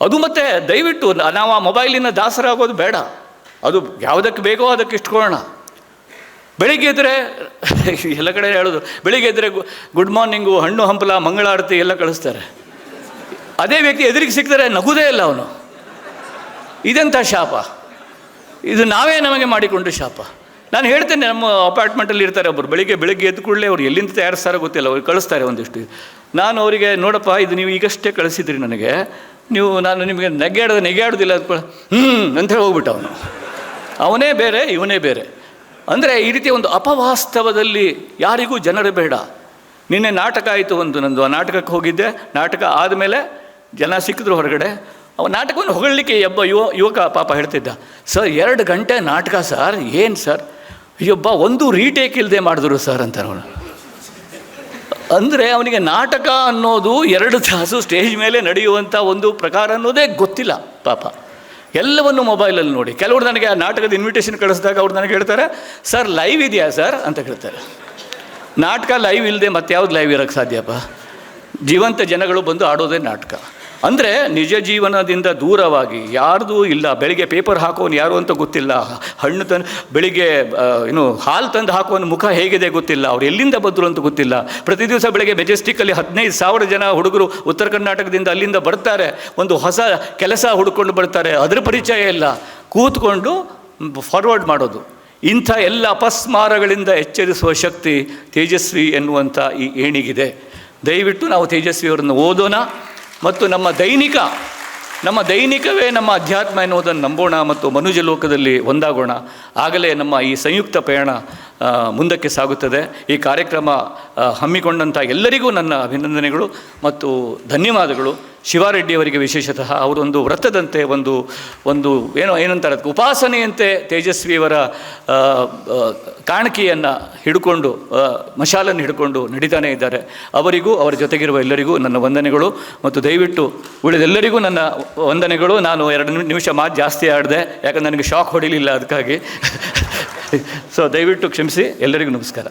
ಅದು ಮತ್ತೆ ದಯವಿಟ್ಟು, ನಾವು ಆ ಮೊಬೈಲಿನ ದಾಸರಾಗೋದು ಬೇಡ. ಅದು ಯಾವುದಕ್ಕೆ ಬೇಕೋ ಅದಕ್ಕೆ ಇಟ್ಕೊಳ್ಳೋಣ. ಬೆಳಿಗ್ಗೆ ಎದ್ದರೆ ಎಲ್ಲ ಕಡೆ ಹೇಳೋದು, ಬೆಳಿಗ್ಗೆ ಎದ್ದರೆ ಗುಡ್ ಮಾರ್ನಿಂಗು, ಹಣ್ಣು, ಹಂಪಲ, ಮಂಗಳಾರತಿ ಎಲ್ಲ ಕಳಿಸ್ತಾರೆ. ಅದೇ ವ್ಯಕ್ತಿ ಎದುರಿಗೆ ಸಿಗ್ತಾರೆ ನಗುದೇ ಇಲ್ಲ ಅವನು. ಇದೆಂಥ ಶಾಪ? ಇದು ನಾವೇ ನಮಗೆ ಮಾಡಿಕೊಂಡು ಶಾಪ. ನಾನು ಹೇಳ್ತೇನೆ, ನಮ್ಮ ಅಪಾರ್ಟ್ಮೆಂಟಲ್ಲಿ ಇರ್ತಾರೆ ಒಬ್ಬರು ಬೆಳಿಗ್ಗೆ ಬೆಳಿಗ್ಗೆ ಎದ್ದು ಕೂಡಲೇ ಅವ್ರು ಎಲ್ಲಿಂದ ತಯಾರಿಸ್ತಾರೋ ಗೊತ್ತಿಲ್ಲ. ಅವ್ರು ಕಳಿಸ್ತಾರೆ ಒಂದಿಷ್ಟು. ನಾನು ಅವರಿಗೆ, ನೋಡಪ್ಪ, ಇದು ನೀವು ಈಗಷ್ಟೇ ಕಳಿಸಿದ್ರಿ ನನಗೆ. ನೀವು, ನಾನು ನಿಮಗೆ ನೆಗೆಯಾಡೋದು, ನೆಗೆಯಾಡೋದಿಲ್ಲ ಅಂದ್ಕೊಳ್ಳ ಹ್ಞೂ ಅಂತ ಹೋಗ್ಬಿಟ್ಟ ಅವನು. ಅವನೇ ಬೇರೆ, ಇವನೇ ಬೇರೆ. ಅಂದರೆ ಈ ರೀತಿಯ ಒಂದು ಅಪವಾಸ್ತವದಲ್ಲಿ ಯಾರಿಗೂ ಜನರು ಬೇಡ. ನಿನ್ನೆ ನಾಟಕ ಆಯಿತು ಒಂದು ನಂದು. ಆ ನಾಟಕಕ್ಕೆ ಹೋಗಿದ್ದೆ. ನಾಟಕ ಆದಮೇಲೆ ಜನ ಸಿಕ್ಕಿದ್ರು ಹೊರಗಡೆ. ಅವ ನಾಟಕವನ್ನು ಹೊಗಳಲಿಕ್ಕೆ ಒಬ್ಬ ಯುವ, ಯುವಕ ಪಾಪ ಹೇಳ್ತಿದ್ದ, ಸರ್, ಎರಡು ಗಂಟೆ ನಾಟಕ ಸರ್, ಏನು ಸರ್? ಅಯ್ಯೊಬ್ಬ ಒಂದು ರೀಟೇಕ್ ಇಲ್ಲದೆ ಮಾಡಿದ್ರು ಸರ್ ಅಂತ ಅವನು ಅಂದರೆ ಅವನಿಗೆ ನಾಟಕ ಅನ್ನೋದು ಎರಡು ತಾಸು ಸ್ಟೇಜ್ ಮೇಲೆ ನಡೆಯುವಂಥ ಒಂದು ಪ್ರಕಾರ ಅನ್ನೋದೇ ಗೊತ್ತಿಲ್ಲ ಪಾಪ. ಎಲ್ಲವನ್ನು ಮೊಬೈಲಲ್ಲಿ ನೋಡಿ. ಕೆಲವರು ನನಗೆ ಆ ನಾಟಕದ ಇನ್ವಿಟೇಷನ್ ಕಳಿಸಿದಾಗ ಅವ್ರು ನನಗೆ ಹೇಳ್ತಾರೆ, ಸರ್ ಲೈವ್ ಇದೆಯಾ ಸರ್? ಅಂತ ಕೇಳ್ತಾರೆ. ನಾಟಕ ಲೈವ್ ಇಲ್ಲದೆ ಮತ್ತೆ ಯಾವ್ದು ಲೈವ್ ಇರೋಕ್ಕೆ ಸಾಧ್ಯಪ್ಪ ಜೀವಂತ ಜನಗಳು ಬಂದು ಆಡೋದೇ ನಾಟಕ. ಅಂದರೆ ನಿಜ ಜೀವನದಿಂದ ದೂರವಾಗಿ ಯಾರ್ದೂ ಇಲ್ಲ. ಬೆಳಿಗ್ಗೆ ಪೇಪರ್ ಹಾಕೋನು ಯಾರು ಅಂತ ಗೊತ್ತಿಲ್ಲ. ಹಣ್ಣು ತಂದು ಬೆಳಿಗ್ಗೆ ಏನು ಹಾಲು ತಂದು ಹಾಕೋನು ಮುಖ ಹೇಗಿದೆ ಗೊತ್ತಿಲ್ಲ. ಅವ್ರು ಎಲ್ಲಿಂದ ಬಂದರು ಅಂತ ಗೊತ್ತಿಲ್ಲ. ಪ್ರತಿ ದಿವಸ ಬೆಳಗ್ಗೆ ಮೆಜೆಸ್ಟಿಕ್ಕಲ್ಲಿ ಹದಿನೈದು ಸಾವಿರ ಜನ ಹುಡುಗರು ಉತ್ತರ ಕರ್ನಾಟಕದಿಂದ ಅಲ್ಲಿಂದ ಬರ್ತಾರೆ. ಒಂದು ಹೊಸ ಕೆಲಸ ಹುಡ್ಕೊಂಡು ಬರ್ತಾರೆ. ಅದರ ಪರಿಚಯ ಇಲ್ಲ. ಕೂತ್ಕೊಂಡು ಫಾರ್ವರ್ಡ್ ಮಾಡೋದು. ಇಂಥ ಎಲ್ಲ ಅಪಸ್ಮಾರಗಳಿಂದ ಎಚ್ಚರಿಸುವ ಶಕ್ತಿ ತೇಜಸ್ವಿ ಎನ್ನುವಂಥ ಈ ಏಣಿಗಿದೆ. ದಯವಿಟ್ಟು ನಾವು ತೇಜಸ್ವಿಯವರನ್ನು ಓದೋಣ. ಮತ್ತು ನಮ್ಮ ದೈನಿಕ, ನಮ್ಮ ದೈನಿಕವೇ ನಮ್ಮ ಅಧ್ಯಾತ್ಮ ಎನ್ನುವುದನ್ನು ನಂಬೋಣ ಮತ್ತು ಮನುಜ ಲೋಕದಲ್ಲಿ ಒಂದಾಗೋಣ. ಆಗಲೇ ನಮ್ಮ ಈ ಸಂಯುಕ್ತ ಪ್ರಯಾಣ ಮುಂದಕ್ಕೆ ಸಾಗುತ್ತದೆ. ಈ ಕಾರ್ಯಕ್ರಮ ಹಮ್ಮಿಕೊಂಡಂಥ ಎಲ್ಲರಿಗೂ ನನ್ನ ಅಭಿನಂದನೆಗಳು ಮತ್ತು ಧನ್ಯವಾದಗಳು. ಶಿವಾರೆಡ್ಡಿಯವರಿಗೆ ವಿಶೇಷತಃ ಅವರೊಂದು ವ್ರತದಂತೆ ಒಂದು ಒಂದು ಏನೋ, ಏನಂತಾರೆ ಅದಕ್ಕೆ ಉಪಾಸನೆಯಂತೆ ತೇಜಸ್ವಿಯವರ ಕಾಣಿಕೆಯನ್ನು ಹಿಡ್ಕೊಂಡು ಮಶಾಲನ್ನು ಹಿಡ್ಕೊಂಡು ನಡೀತಾನೆ ಇದ್ದಾರೆ. ಅವರಿಗೂ, ಅವರ ಜೊತೆಗಿರುವ ಎಲ್ಲರಿಗೂ ನನ್ನ ವಂದನೆಗಳು ಮತ್ತು ದಯವಿಟ್ಟು ಉಳಿದೆಲ್ಲರಿಗೂ ನನ್ನ ವಂದನೆಗಳು. ನಾನು ಎರಡು ನಿಮಿ- ನಿಮಿಷ ಮಾತು ಜಾಸ್ತಿ ಆಡಿದೆ, ಯಾಕಂದ್ರೆ ನನಗೆ ಶಾಕ್ ಹೊಡಿಲಿಲ್ಲ ಅದಕ್ಕಾಗಿ. ಸೊ ದಯವಿಟ್ಟು ಕ್ಷಮಿಸಿ, ಎಲ್ಲರಿಗೂ ನಮಸ್ಕಾರ.